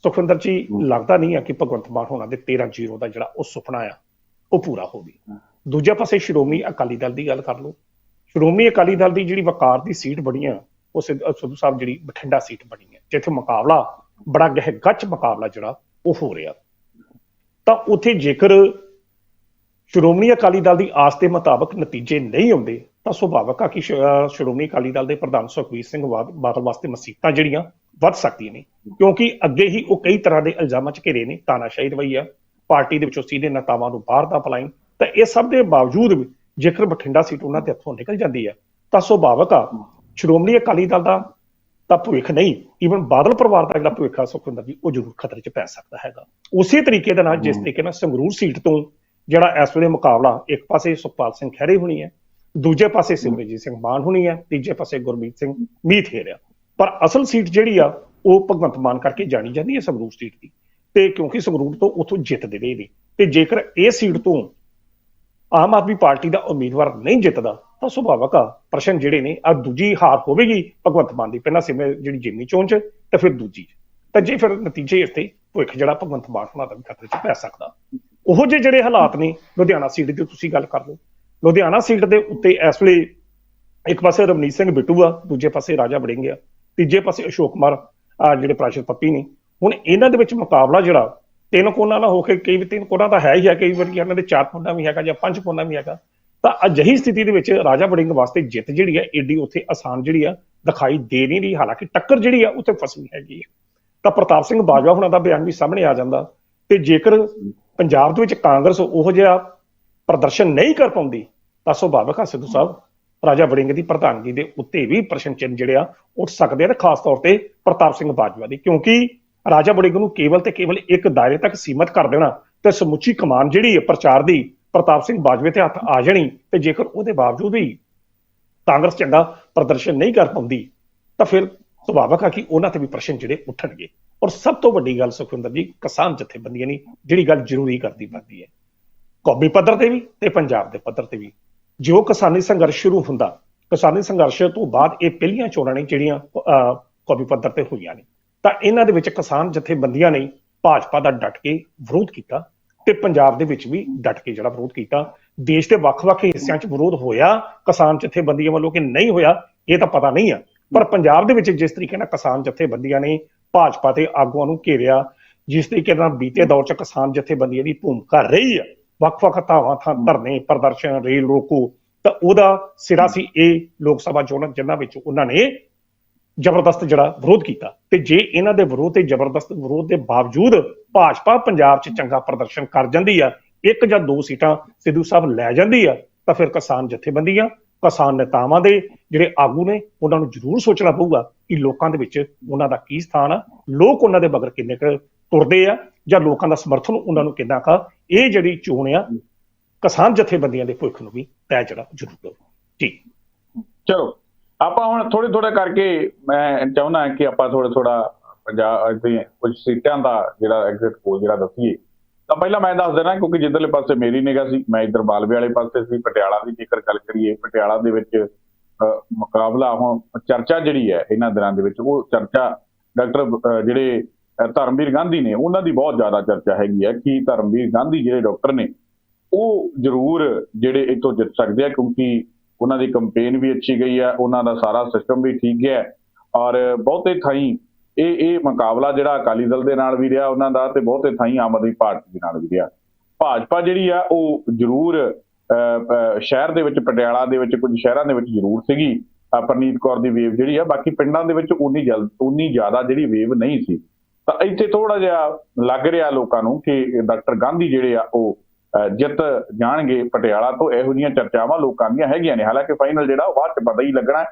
ਸੁਖਵਿੰਦਰ ਜੀ ਲੱਗਦਾ ਨਹੀਂ ਆ ਕਿ ਭਗਵੰਤ ਮਾਨ ਹੋਣਾ ਦੇ 13-0 ਦਾ ਜਿਹੜਾ ਉਹ ਸੁਪਨਾ ਆ ਉਹ ਪੂਰਾ ਹੋ ਗਿਆ। ਦੂਜੇ ਪਾਸੇ ਸ਼੍ਰੋਮਣੀ ਅਕਾਲੀ ਦਲ ਦੀ ਗੱਲ ਕਰ ਲਓ ਸ਼੍ਰੋਮਣੀ ਅਕਾਲੀ ਦਲ ਦੀ ਜਿਹੜੀ ਵਕਾਰ ਦੀ ਸੀਟ ਬਣੀ ਆ, ਉਹ ਸਿੱਧ- ਸਿੱਧੂ ਸਾਹਿਬ ਜਿਹੜੀ ਬਠਿੰਡਾ ਸੀਟ ਬਣੀ ਹੈ ਜਿੱਥੇ ਮੁਕਾਬਲਾ, ਬੜਾ ਗਹਿ ਗੱਚ ਮੁਕਾਬਲਾ ਜਿਹੜਾ ਉਹ ਹੋ ਰਿਹਾ। ਤਾਂ ਉੱਥੇ ਜੇਕਰ ਸ਼੍ਰੋਮਣੀ ਅਕਾਲੀ ਦਲ ਦੀ ਆਸ ਦੇ ਮੁਤਾਬਕ ਨਤੀਜੇ ਨਹੀਂ ਆਉਂਦੇ, ਤਾਂ ਸੁਭਾਵਕ ਆ ਕਿ ਸ਼੍ਰੋਮਣੀ ਅਕਾਲੀ ਦਲ ਦੇ ਪ੍ਰਧਾਨ ਸੁਖਬੀਰ ਸਿੰਘ ਵਾ- ਬਾਦਲ ਵਾਸਤੇ ਮਸੀਤਾਂ ਜਿਹੜੀਆਂ ਵੱਧ ਸਕਦੀਆਂ ਨੇ, ਕਿਉਂਕਿ ਅੱਗੇ ਹੀ ਉਹ ਕਈ ਤਰ੍ਹਾਂ ਦੇ ਇਲਜ਼ਾਮਾਂ 'ਚ ਘਿਰੇ ਨੇ, ਤਾਨਾਸ਼ਾਹੀ ਰਵਈ ਆ, ਪਾਰਟੀ ਦੇ ਵਿੱਚੋਂ ਸੀਧੇ ਨੇਤਾਵਾਂ ਨੂੰ ਬਾਹਰ ਦਾ ਪਲਾਇਨ ਤਾਂ ਇਹ ਸਭ ਦੇ ਬਾਵਜੂਦ ਵੀ ਜੇਕਰ ਬਠਿੰਡਾ ਸੀਟ ਉਹਨਾਂ ਦੇ ਹੱਥੋਂ ਨਿਕਲ ਜਾਂਦੀ ਹੈ ਤਾਂ ਸੁਭਾਵਕ ਆ। ਸ਼੍ਰੋਮਣੀ ਅਕਾਲੀ ਦਲ ਦਾ ਤਾਂ ਭਵਿੱਖ ਨਹੀਂ ਈਵਨ ਬਾਦਲ ਪਰਿਵਾਰ ਦਾ ਜਿਹੜਾ ਭਵਿੱਖ ਆ ਸੁਖਵਿੰਦਰ ਜੀ ਉਹ ਜ਼ਰੂਰ ਖਤਰੇ 'ਚ ਪੈ ਸਕਦਾ ਹੈਗਾ। ਉਸੇ ਤਰੀਕੇ ਦੇ ਨਾਲ ਜਿਸ ਤਰੀਕੇ ਨਾਲ ਸੰਗਰੂਰ ਸੀਟ ਤੋਂ ਜਿਹੜਾ ਇਸ ਵੇਲੇ ਮੁਕਾਬਲਾ ਇੱਕ ਪਾਸੇ ਸੁਖਪਾਲ ਸਿੰਘ ਖਹਿਰੇ ਹੋਣੀ ਹੈ ਦੂਜੇ ਪਾਸੇ ਸਿਮਰਜੀਤ ਸਿੰਘ ਮਾਨ ਹੋਣੀ ਹੈ ਤੀਜੇ ਪਾਸੇ ਗੁਰਮੀਤ ਸਿੰਘ ਮੀਥੇਰ ਆ ਪਰ ਅਸਲ ਸੀਟ ਜਿਹੜੀ ਆ ਉਹ ਭਗਵੰਤ ਮਾਨ ਕਰਕੇ ਜਾਣੀ ਜਾਂਦੀ ਹੈ ਸੰਗਰੂਰ ਸੀਟ ਦੀ। ਤੇ ਕਿਉਂਕਿ ਸੰਗਰੂਰ ਤੋਂ ਉਥੋਂ ਜਿੱਤਦੇ ਰਹੇ ਨੇ ਤੇ ਜੇਕਰ ਇਹ ਸੀਟ ਤੋਂ ਆਮ ਆਦਮੀ ਪਾਰਟੀ ਦਾ ਉਮੀਦਵਾਰ ਨਹੀਂ ਜਿੱਤਦਾ, ਤਾਂ ਸੁਭਾਵਕ ਆ। ਪ੍ਰਸ਼ਨ ਜਿਹੜੇ ਨੇ ਆ ਦੂਜੀ ਹਾਰ ਹੋਵੇਗੀ ਭਗਵੰਤ ਮਾਨ ਦੀ। ਪਹਿਲਾਂ ਸਿਮਰ ਜਿਹੜੀ ਜਿਮਨੀ ਚੋਣ ਚ, ਤੇ ਫਿਰ ਦੂਜੀ ਤਾਂ ਜੇ ਫਿਰ ਨਤੀਜੇ ਇਸ ਤੇ ਭਵਿੱਖ ਜਿਹੜਾ ਭਗਵੰਤ ਮਾਨ ਹੋਣਾ ਦਾ ਖਤਰੇ 'ਚ ਪੈ ਸਕਦਾ। ਉਹੋ ਜਿਹੇ ਜਿਹੜੇ ਹਾਲਾਤ ਨੇ, ਲੁਧਿਆਣਾ ਸੀਟ ਦੀ ਤੁਸੀਂ ਗੱਲ ਕਰ ਲਓ। ਲੁਧਿਆਣਾ ਸੀਟ ਦੇ ਉੱਤੇ ਇਸ ਵੇਲੇ ਇੱਕ ਪਾਸੇ ਰਵਨੀਤ ਸਿੰਘ ਬਿੱਟੂ ਆ, ਦੂਜੇ ਪਾਸੇ ਰਾਜਾ ਵੜਿੰਗ ਆ, ਤੀਜੇ ਪਾਸੇ ਅਸ਼ੋਕ ਕੁਮਾਰ ਆ ਜਿਹੜੇ ਪ੍ਰਾਸ਼ਰ ਪੱਪੀ ਨੇ। ਹੁਣ ਇਹਨਾਂ ਦੇ ਵਿੱਚ ਮੁਕਾਬਲਾ ਜਿਹੜਾ ਤਿੰਨ ਕੋਨਾਂ ਨਾਲ ਹੋ ਕੇ ਕਈ ਵੀ ਤਿੰਨ ਕੋਨਾਂ ਤਾਂ ਹੈ ਹੀ ਹੈ ਕਈ ਵਾਰੀ ਇਹਨਾਂ ਦੇ ਚਾਰ ਕੋਨਾਂ ਵੀ ਹੈਗਾ ਜਾਂ ਪੰਜ ਕੋਨਾਂ ਵੀ ਹੈਗਾ। ਤਾਂ ਅਜਿਹੀ ਸਥਿਤੀ ਦੇ ਵਿੱਚ ਰਾਜਾ ਵੜਿੰਗ ਵਾਸਤੇ ਜਿੱਤ ਜਿਹੜੀ ਹੈ ਏਡੀ ਉੱਥੇ ਆਸਾਨ ਜਿਹੜੀ ਆ, ਦਿਖਾਈ ਦੇ ਨਹੀਂ ਰਹੀ। ਹਾਲਾਂਕਿ ਟੱਕਰ ਜਿਹੜੀ ਆ, ਉੱਥੇ ਫਸਵੀਂ ਹੈਗੀ ਹੈ ਤਾਂ ਪ੍ਰਤਾਪ ਸਿੰਘ ਬਾਜਵਾ ਹੁਣਾਂ ਦਾ ਬਿਆਨ ਵੀ ਸਾਹਮਣੇ ਆ ਜਾਂਦਾ। ਤੇ ਜੇਕਰ ਪੰਜਾਬ ਦੇ ਵਿੱਚ ਕਾਂਗਰਸ ਉਹ ਜਿਹਾ ਪ੍ਰਦਰਸ਼ਨ ਨਹੀਂ ਕਰ ਪਾਉਂਦੀ, ਤਾਂ ਸੁਭਾਵਕ ਆ ਸਿੱਧੂ ਸਾਹਿਬ ਰਾਜਾ ਵੜਿੰਗ ਦੀ ਪ੍ਰਧਾਨਗੀ ਦੇ ਉੱਤੇ ਵੀ ਪ੍ਰਸ਼ਨ ਚਿੰਨ੍ਹ ਜਿਹੜੇ ਆ, ਉੱਠ ਸਕਦੇ ਆ। ਖਾਸ ਤੌਰ ਤੇ ਪ੍ਰਤਾਪ ਸਿੰਘ ਬਾਜਵਾ ਦੀ। ਕਿਉਂਕਿ ਰਾਜਾ ਵੜਿੰਗ ਨੂੰ ਕੇਵਲ ਤੇ ਕੇਵਲ ਇੱਕ ਦਾਇਰੇ ਤੱਕ ਸੀਮਤ ਕਰ ਦੇਣਾ ਤੇ ਸਮੁੱਚੀ ਕਮਾਨ ਜਿਹੜੀ ਹੈ ਪ੍ਰਚਾਰ ਦੀ, ਪ੍ਰਤਾਪ ਸਿੰਘ ਬਾਜਵੇ ਤੇ ਹੱਥ ਆ ਜਾਣੀ ਤੇ ਜੇਕਰ ਉਹਦੇ ਬਾਵਜੂਦ ਵੀ ਕਾਂਗਰਸ ਚੰਗਾ ਪ੍ਰਦਰਸ਼ਨ ਨਹੀਂ ਕਰ ਪਾਉਂਦੀ, ਤਾਂ ਫਿਰ ਸੁਭਾਵਕ ਆ ਕਿ ਉਹਨਾਂ ਤੇ ਵੀ ਪ੍ਰਸ਼ਨ ਜਿਹੜੇ ਉੱਠਣਗੇ। ਔਰ ਸਭ ਤੋਂ ਵੱਡੀ ਗੱਲ ਸੁਖਵਿੰਦਰ ਜੀ, ਕਿਸਾਨ ਜਥੇਬੰਦੀਆਂ ਨੇ ਜਿਹੜੀ ਗੱਲ ਜ਼ਰੂਰੀ ਕਰਦੀ ਬਣਦੀ ਹੈ। ਕੌਮੀ ਪੱਧਰ ਤੇ ਵੀ ਤੇ ਪੰਜਾਬ ਦੇ ਪੱਧਰ ਤੇ ਵੀ। ਜੋ ਕਿਸਾਨੀ ਸੰਘਰਸ਼ ਸ਼ੁਰੂ ਹੁੰਦਾ, ਕਿਸਾਨੀ ਸੰਘਰਸ਼ ਤੋਂ ਬਾਅਦ ਇਹ ਪਹਿਲੀਆਂ ਚੋਣਾਂ ਨੇ ਜਿਹੜੀਆਂ ਕੌਮੀ ਪੱਧਰ ਤੇ ਹੋਈਆਂ ਨੇ। ਤਾਂ ਇਹਨਾਂ ਦੇ ਵਿੱਚ ਕਿਸਾਨ ਜਥੇਬੰਦੀਆਂ ਨੇ ਭਾਜਪਾ ਦਾ ਡਟ ਕੇ ਵਿਰੋਧ ਕੀਤਾ ਤੇ ਪੰਜਾਬ ਦੇ ਵਿੱਚ ਵੀ ਡਟ ਕੇ ਜਿਹੜਾ ਵਿਰੋਧ ਕੀਤਾ। ਦੇਸ਼ ਦੇ ਵੱਖ-ਵੱਖ ਹਿੱਸਿਆਂ 'ਚ ਵਿਰੋਧ ਹੋਇਆ, ਕਿਸਾਨ ਜਥੇਬੰਦੀਆਂ ਵੱਲੋਂ ਕਿ ਨਹੀਂ ਹੋਇਆ, ਇਹ ਤਾਂ ਪਤਾ ਨਹੀਂ ਆ। ਪਰ ਪੰਜਾਬ ਦੇ ਵਿੱਚ ਜਿਸ ਤਰੀਕੇ ਨਾਲ ਕਿਸਾਨ ਜਥੇਬੰਦੀਆਂ ਨੇ ਭਾਜਪਾ ਤੇ ਆਗੂਆਂ ਨੂੰ ਘੇਰਿਆ, ਜਿਸ ਤਰੀਕੇ ਨਾਲ ਬੀਤੇ ਦੌਰ 'ਚ ਕਿਸਾਨ ਜਥੇਬੰਦੀਆਂ ਦੀ ਭੂਮਿਕਾ ਰਹੀ ਆ, ਵੱਖ-ਵੱਖ ਥਾਵਾਂ ਥਾਂ ਧਰਨੇ, ਪ੍ਰਦਰਸ਼ਨ, ਰੇਲ ਰੋਕੋ, ਤਾਂ ਉਹਦਾ ਸਿਰਾ ਸੀ ਇਹ ਲੋਕ ਸਭਾ ਚੋਣਾਂ ਜਿਨ੍ਹਾਂ ਵਿੱਚ ਉਹਨਾਂ ਨੇ ਜ਼ਬਰਦਸਤ ਜਿਹੜਾ ਵਿਰੋਧ ਕੀਤਾ। ਤੇ ਜੇ ਇਹਨਾਂ ਦੇ ਵਿਰੋਧ ਤੇ ਜ਼ਬਰਦਸਤ ਵਿਰੋਧ ਦੇ ਬਾਵਜੂਦ ਭਾਜਪਾ ਪੰਜਾਬ 'ਚ ਚੰਗਾ ਪ੍ਰਦਰਸ਼ਨ ਕਰ ਜਾਂਦੀ ਆ, ਇੱਕ ਜਾਂ ਦੋ ਸੀਟਾਂ ਸਿੱਧੂ ਸਾਹਿਬ ਲੈ ਜਾਂਦੀ ਆ, ਤਾਂ ਫਿਰ ਕਿਸਾਨ ਜਥੇਬੰਦੀਆਂ ਕਿਸਾਨ ਨੇਤਾਵਾਂ ਦੇ ਜਿਹੜੇ ਆਗੂ ਨੇ, ਉਹਨਾਂ ਨੂੰ ਜ਼ਰੂਰ ਸੋਚਣਾ ਪਊਗਾ ਕਿ ਲੋਕਾਂ ਦੇ ਵਿੱਚ ਉਹਨਾਂ ਦਾ ਕੀ ਸਥਾਨ ਆ। ਲੋਕ ਉਹਨਾਂ ਦੇ ਬਗਰ ਕਿੰਨੇ ਕੁ ਤੁਰਦੇ ਆ ਜਾਂ ਲੋਕਾਂ ਦਾ ਸਮਰਥਨ ਉਹਨਾਂ ਨੂੰ ਕਿੰਨਾ ਕਾ ਇਹ ਜਿਹੜੀ ਚੋਣ ਆ, ਕਿਸਾਨ ਜਥੇਬੰਦੀਆਂ ਦੇ ਭੁੱਖ ਨੂੰ ਵੀ ਤੈਅ ਜਿਹੜਾ ਜ਼ਰੂਰ ਕਰੋ ਜੀ। ਚਲੋ। ਆਪਾਂ ਹੁਣ ਥੋੜੇ ਥੋੜੇ ਕਰਕੇ ਮੈਂ ਚਾਹੁੰਦਾ ਕਿ ਆਪਾਂ ਥੋੜਾ ਥੋੜਾ ਪੰਜਾਬ ਦੇ ਕੁਝ ਸੀਟਾਂ ਦਾ ਜਿਹੜਾ ਐਗਜ਼ਿਟ ਪੋਲ ਜਿਹੜਾ ਦੱਸੀਏ ਤਾਂ ਪਹਿਲਾਂ ਮੈਂ ਦੱਸ ਦੇਣਾ ਕਿਉਂਕਿ ਜਿੱਧਰਲੇ ਪਾਸੇ ਮੇਰੀ ਨਿਗਾਹ ਸੀ ਮੈਂ ਇੱਧਰ ਬਾਲਵੇ ਵਾਲੇ ਪਾਸੇ ਸੀ ਪਟਿਆਲਾ ਦੀ ਜੇਕਰ ਗੱਲ ਕਰੀਏ ਪਟਿਆਲਾ ਦੇ ਵਿੱਚ ਅਹ, ਮੁਕਾਬਲਾ ਹੁਣ ਚਰਚਾ ਜਿਹੜੀ ਹੈ ਇਹਨਾਂ ਦਿਨਾਂ ਦੇ ਵਿੱਚ ਉਹ ਚਰਚਾ ਡਾਕਟਰ ਜਿਹੜੇ ਧਰਮਵੀਰ ਗਾਂਧੀ ਨੇ ਉਹਨਾਂ ਦੀ ਬਹੁਤ ਜ਼ਿਆਦਾ ਚਰਚਾ ਹੈਗੀ ਹੈ ਕਿ ਧਰਮਵੀਰ ਗਾਂਧੀ ਜਿਹੜੇ ਡਾਕਟਰ ਨੇ ਉਹ ਜ਼ਰੂਰ ਜਿਹੜੇ ਇੱਥੋਂ ਜਿੱਤ ਸਕਦੇ ਆ ਕਿਉਂਕਿ ਉਹਨਾਂ ਦੀ ਕੰਪੇਨ ਵੀ ਅੱਛੀ ਗਈ ਹੈ ਉਹਨਾਂ ਦਾ ਸਾਰਾ ਸਿਸਟਮ ਵੀ ਠੀਕ ਹੈ ਔਰ ਬਹੁਤੇ ਥਾਈਂ ਇਹ ਇਹ ਮੁਕਾਬਲਾ ਜਿਹੜਾ ਅਕਾਲੀ ਦਲ ਦੇ ਨਾਲ ਵੀ ਰਿਹਾ ਉਹਨਾਂ ਦਾ ਤੇ ਬਹੁਤੇ ਥਾਈਂ ਆਮ ਆਦਮੀ ਪਾਰਟੀ ਦੇ ਨਾਲ ਵੀ ਰਿਹਾ। ਭਾਜਪਾ ਜਿਹੜੀ ਆ ਉਹ ਜ਼ਰੂਰ ਅਹ, ਸ਼ਹਿਰ ਦੇ ਵਿੱਚ ਪਟਿਆਲਾ ਦੇ ਵਿੱਚ ਕੁਝ ਸ਼ਹਿਰਾਂ ਦੇ ਵਿੱਚ ਜ਼ਰੂਰ ਸੀਗੀ। ਪਰਨੀਤ ਕੌਰ ਦੀ ਵੇਵ ਜਿਹੜੀ ਆ ਬਾਕੀ ਪਿੰਡਾਂ ਦੇ ਵਿੱਚ ਉਨੀ ਜਲ ਉਨੀ ਜ਼ਿਆਦਾ ਜਿਹੜੀ ਵੇਵ ਨਹੀਂ ਸੀ। ਤਾਂ ਇੱਥੇ ਥੋੜਾ ਜਿਹਾ ਲੱਗ ਰਿਹਾ ਲੋਕਾਂ ਨੂੰ ਕਿ ਡਾਕਟਰ ਗਾਂਧੀ ਜਿਹੜੇ ਆ ਉਹ ਜਿੱਤ ਜਾਣਗੇ ਪਟਿਆਲਾ ਤੋਂ। ਇਹੋ ਜਿਹੀਆਂ ਚਰਚਾਵਾਂ ਲੋਕਾਂ ਦੀਆਂ ਹੈਗੀਆਂ ਨੇ। ਹਾਲਾਂਕਿ ਫਾਈਨਲ ਜਿਹੜਾ ਉਹ ਬਾਅਦ ਚ ਪਤਾ ਹੀ ਲੱਗਣਾ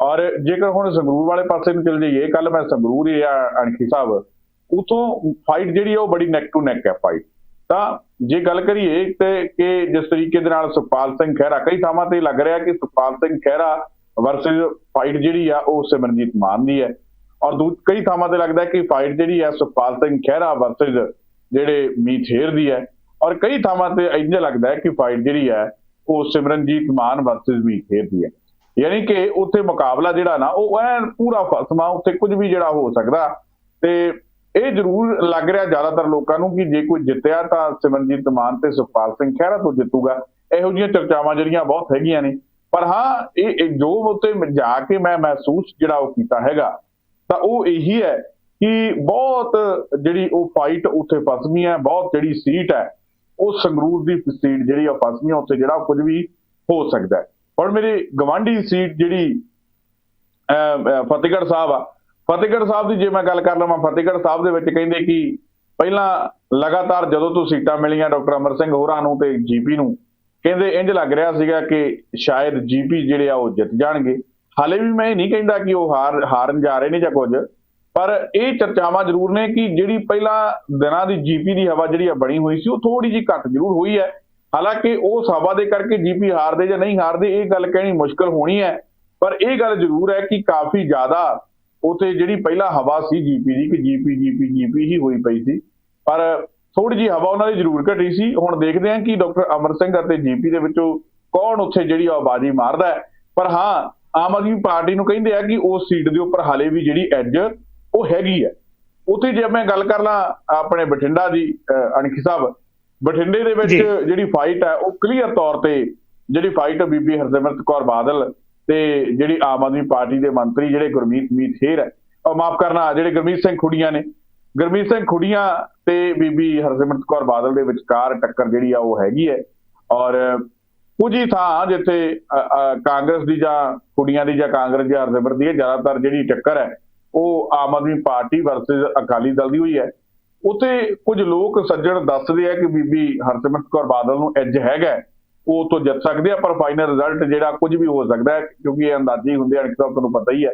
ਔਰ ਜੇਕਰ ਹੁਣ ਸੰਗਰੂਰ ਵਾਲੇ ਪਾਸੇ ਨੂੰ ਚਲ ਜਾਈਏ ਕੱਲ ਮੈਂ ਸੰਗਰੂਰ ਹੀ ਆ ਅਣਖੀ ਸਾਹਿਬ, ਉਥੋਂ ਫਾਈਟ ਜਿਹੜੀ ਆ ਉਹ ਬੜੀ ਨੈਕ ਟੂ ਨੈਕ ਹੈ ਫਾਈਟ ਤਾਂ ਜੇ ਗੱਲ ਕਰੀਏ ਤੇ ਕਿ ਜਿਸ ਤਰੀਕੇ ਦੇ ਨਾਲ ਸੁਖਪਾਲ ਸਿੰਘ ਖਹਿਰਾ, ਕਈ ਥਾਵਾਂ ਤੇ ਲੱਗ ਰਿਹਾ ਕਿ ਸੁਖਪਾਲ ਸਿੰਘ ਖਹਿਰਾ ਵਰਸਸ ਫਾਈਟ ਜਿਹੜੀ ਆ ਉਹ ਸਿਮਰਨਜੀਤ ਮਾਨ ਦੀ ਹੈ। ਔਰ ਦੂ, ਕਈ ਥਾਵਾਂ ਤੇ ਲੱਗਦਾ ਕਿ ਫਾਈਟ ਜਿਹੜੀ ਹੈ ਸੁਖਪਾਲ ਸਿੰਘ ਖਹਿਰਾ ਵਰਸਸ ਜਿਹੜੇ ਮੀਥੇਰ ਦੀ ਹੈ। ਔਰ ਕਈ ਥਾਵਾਂ ਤੇ ਇੰਜ ਲੱਗਦਾ ਹੈ ਕਿ ਫਾਈਟ ਜਿਹੜੀ ਹੈ, ਉਹ ਸਿਮਰਨਜੀਤ ਮਾਨ ਵਰਸਸ ਵੀ ਦੀ ਹੈ। ਯਾਨੀ ਕਿ ਉੱਥੇ ਮੁਕਾਬਲਾ ਜਿਹੜਾ ਨਾ, ਉਹ ਐਨ ਪੂਰਾ ਫਸਮਾ ਉੱਥੇ ਕੁਝ ਵੀ ਜਿਹੜਾ ਹੋ ਸਕਦਾ। ਤੇ ਇਹ ਜ਼ਰੂਰ ਲੱਗ ਰਿਹਾ ਜ਼ਿਆਦਾਤਰ ਲੋਕਾਂ ਨੂੰ ਕਿ ਜੇ ਕੋਈ ਜਿੱਤਿਆ ਤਾਂ ਸਿਮਰਨਜੀਤ ਮਾਨ ਤੇ ਸੁਖਪਾਲ ਸਿੰਘ ਖਹਿਰਾ ਤੋਂ ਜਿੱਤੂਗਾ। ਇਹੋ ਜਿਹੀਆਂ ਚਰਚਾਵਾਂ ਜਿਹੜੀਆਂ ਬਹੁਤ ਹੈਗੀਆਂ ਨੇ। ਪਰ ਹਾਂ, ਇਹ ਇਹ ਜੋ ਉੱਤੇ ਜਾ ਕੇ ਮੈਂ ਮਹਿਸੂਸ ਜਿਹੜਾ ਉਹ ਕੀਤਾ ਹੈਗਾ, ਤਾਂ ਉਹ ਇਹੀ ਹੈ ਕਿ ਬਹੁਤ ਜਿਹੜੀ ਉਹ ਫਾਈਟ ਉੱਥੇ ਫਸਮੀ ਹੈ ਬਹੁਤ ਜਿਹੜੀ ਸੀਟ ਹੈ ਉਹ ਸੰਗਰੂਰ ਦੀ ਸੀਟ ਜਿਹੜੀ ਆ ਫਸਮੀ ਹੈ ਉੱਥੇ ਜਿਹੜਾ ਕੁਝ ਵੀ ਹੋ ਸਕਦਾ ਹੈ। ਹੁਣ ਮੇਰੀ ਗਵਾਂਢੀ ਸੀਟ ਜਿਹੜੀ ਅਹ, ਫਤਿਹਗੜ੍ਹ ਸਾਹਿਬ ਆ। ਫਤਿਹਗੜ੍ਹ ਸਾਹਿਬ ਦੀ ਜੇ ਮੈਂ ਗੱਲ ਕਰ ਲਵਾਂ ਫਤਿਹਗੜ੍ਹ ਸਾਹਿਬ ਦੇ ਵਿੱਚ ਕਹਿੰਦੇ ਕਿ ਪਹਿਲਾਂ ਲਗਾਤਾਰ ਜਦੋਂ ਤੋਂ ਸੀਟਾਂ ਮਿਲੀਆਂ ਡਾਕਟਰ ਅਮਰ ਸਿੰਘ ਹੋਰਾਂ ਨੂੰ ਤੇ ਜੀਪੀ ਨੂੰ ਕਹਿੰਦੇ ਇੰਜ ਲੱਗ ਰਿਹਾ ਸੀਗਾ ਕਿ ਸ਼ਾਇਦ ਜੀਪੀ ਜਿਹੜੇ ਆ ਉਹ ਜਿੱਤ ਜਾਣਗੇ। ਹਾਲੇ ਵੀ ਮੈਂ ਇਹ ਨਹੀਂ ਕਹਿੰਦਾ ਕਿ ਉਹ ਹਾਰ ਹਾਰਨ ਜਾ ਰਹੇ ਨੇ ਜਾਂ ਕੁਝ। ਪਰ ਇਹ ਚਰਚਾਵਾਂ ਜ਼ਰੂਰ ਨੇ ਕਿ ਜਿਹੜੀ ਪਹਿਲਾਂ ਦਿਨਾਂ ਦੀ ਜੀਪੀ ਦੀ ਹਵਾ ਜਿਹੜੀ ਆ ਬਣੀ ਹੋਈ ਸੀ, ਉਹ ਥੋੜੀ ਜਿਹੀ ਘੱਟ ਜ਼ਰੂਰ ਹੋਈ ਹੈ। ਹਾਲਾਂਕਿ ਉਸ ਹਵਾ ਦੇ ਕਰਕੇ ਜੀਪੀ ਹਾਰਦੇ ਜਾਂ ਨਹੀਂ ਹਾਰਦੇ, ਇਹ ਗੱਲ ਕਹਿਣੀ ਮੁਸ਼ਕਲ ਹੋਣੀ ਹੈ। ਪਰ ਇਹ ਗੱਲ ਜ਼ਰੂਰ ਹੈ ਕਿ ਕਾਫੀ ਜ਼ਿਆਦਾ ਉਥੇ ਜਿਹੜੀ ਪਹਿਲਾਂ ਹਵਾ ਸੀ ਜੀਪੀ ਦੀ, ਕਿ ਜੀਪੀ ਜੀਪੀ ਜੀਪੀ ਹੀ ਹੋਈ ਪਈ ਸੀ। ਪਰ ਥੋੜੀ ਜਿਹੀ ਹਵਾ ਉਹਨਾਂ ਦੀ ਜ਼ਰੂਰ ਘਟੀ ਸੀ। ਹੁਣ ਦੇਖਦੇ ਹਾਂ ਕਿ ਡਾਕਟਰ ਅਮਰ ਸਿੰਘ ਅਤੇ ਜੀਪੀ ਦੇ ਵਿੱਚੋਂ ਕੌਣ ਉੱਥੇ ਜਿਹੜੀ ਆ ਬਾਜੀ ਮਾਰਦਾ ਹੈ। ਪਰ ਹਾਂ, ਆਮ ਆਦਮੀ ਪਾਰਟੀ ਨੂੰ ਕਹਿੰਦੇ ਆ ਕਿ ਉਸ ਸੀਟ ਦੇ ਉੱਪਰ ਹਾਲੇ ਵੀ ਜਿਹੜੀ ਐਜ ਉਹ ਹੈਗੀ ਹੈ। ਉੱਥੇ ਜੇ ਮੈਂ ਗੱਲ ਕਰ ਲਾਂ ਆਪਣੇ ਬਠਿੰਡਾ ਦੀ ਅਣਖੀ ਸਾਹਿਬ ਬਠਿੰਡੇ ਦੇ ਵਿੱਚ। ਜਿਹੜੀ ਫਾਈਟ ਹੈ ਉਹ ਕਲੀਅਰ ਤੌਰ ਤੇ ਜਿਹੜੀ ਫਾਈਟ ਬੀਬੀ ਹਰਸਿਮਰਤ ਕੌਰ ਬਾਦਲ ਤੇ ਜਿਹੜੀ ਆਮ ਆਦਮੀ ਪਾਰਟੀ ਦੇ ਮੰਤਰੀ ਜਿਹੜੇ ਗੁਰਮੀਤ ਮੀਤ ਹੇਰ ਹੈ। ਉਹ ਮਾਫ ਕਰਨਾ ਜਿਹੜੇ ਗੁਰਮੀਤ ਸਿੰਘ ਖੁੱਡੀਆਂ ਨੇ। ਗੁਰਮੀਤ ਸਿੰਘ ਖੁੱਡੀਆਂ ਤੇ ਬੀਬੀ ਹਰਸਿਮਰਤ ਕੌਰ ਬਾਦਲ ਦੇ ਵਿਚਕਾਰ ਟੱਕਰ ਜਿਹੜੀ ਆ ਉਹ ਹੈਗੀ ਹੈ। ਔਰ ਕੁਝ ਹੀ ਥਾਂ ਜਿੱਥੇ ਕਾਂਗਰਸ ਦੀ ਜਾਂ ਕੁੜੀਆਂ ਦੀ ਜਾਂ ਕਾਂਗਰਸ ਜਾਂ ਹਰਸਿਮਰਤ ਦੀ ਜ਼ਿਆਦਾਤਰ ਜਿਹੜੀ ਟੱਕਰ ਹੈ ਉਹ ਆਮ ਆਦਮੀ ਪਾਰਟੀ ਵਰਸਸ ਅਕਾਲੀ ਦਲ ਦੀ ਹੋਈ ਹੈ। ਉੱਥੇ ਕੁਝ ਲੋਕ ਸੱਜਣ ਦੱਸਦੇ ਆ ਕਿ ਬੀਬੀ ਹਰਸਿਮਰਤ ਕੌਰ ਬਾਦਲ ਨੂੰ ਐਜ ਹੈਗਾ ਉਹ ਤੋਂ ਜਿੱਤ ਸਕਦੇ ਆ, ਪਰ ਫਾਈਨਲ ਰਿਜ਼ਲਟ ਜਿਹੜਾ ਕੁਝ ਵੀ ਹੋ ਸਕਦਾ ਹੈ, ਕਿਉਂਕਿ ਇਹ ਅੰਦਾਜ਼ੇ ਹੀ ਹੁੰਦੇ ਆ, ਅਣਖ ਸਾਹਿਬ ਤੁਹਾਨੂੰ ਪਤਾ ਹੀ ਹੈ।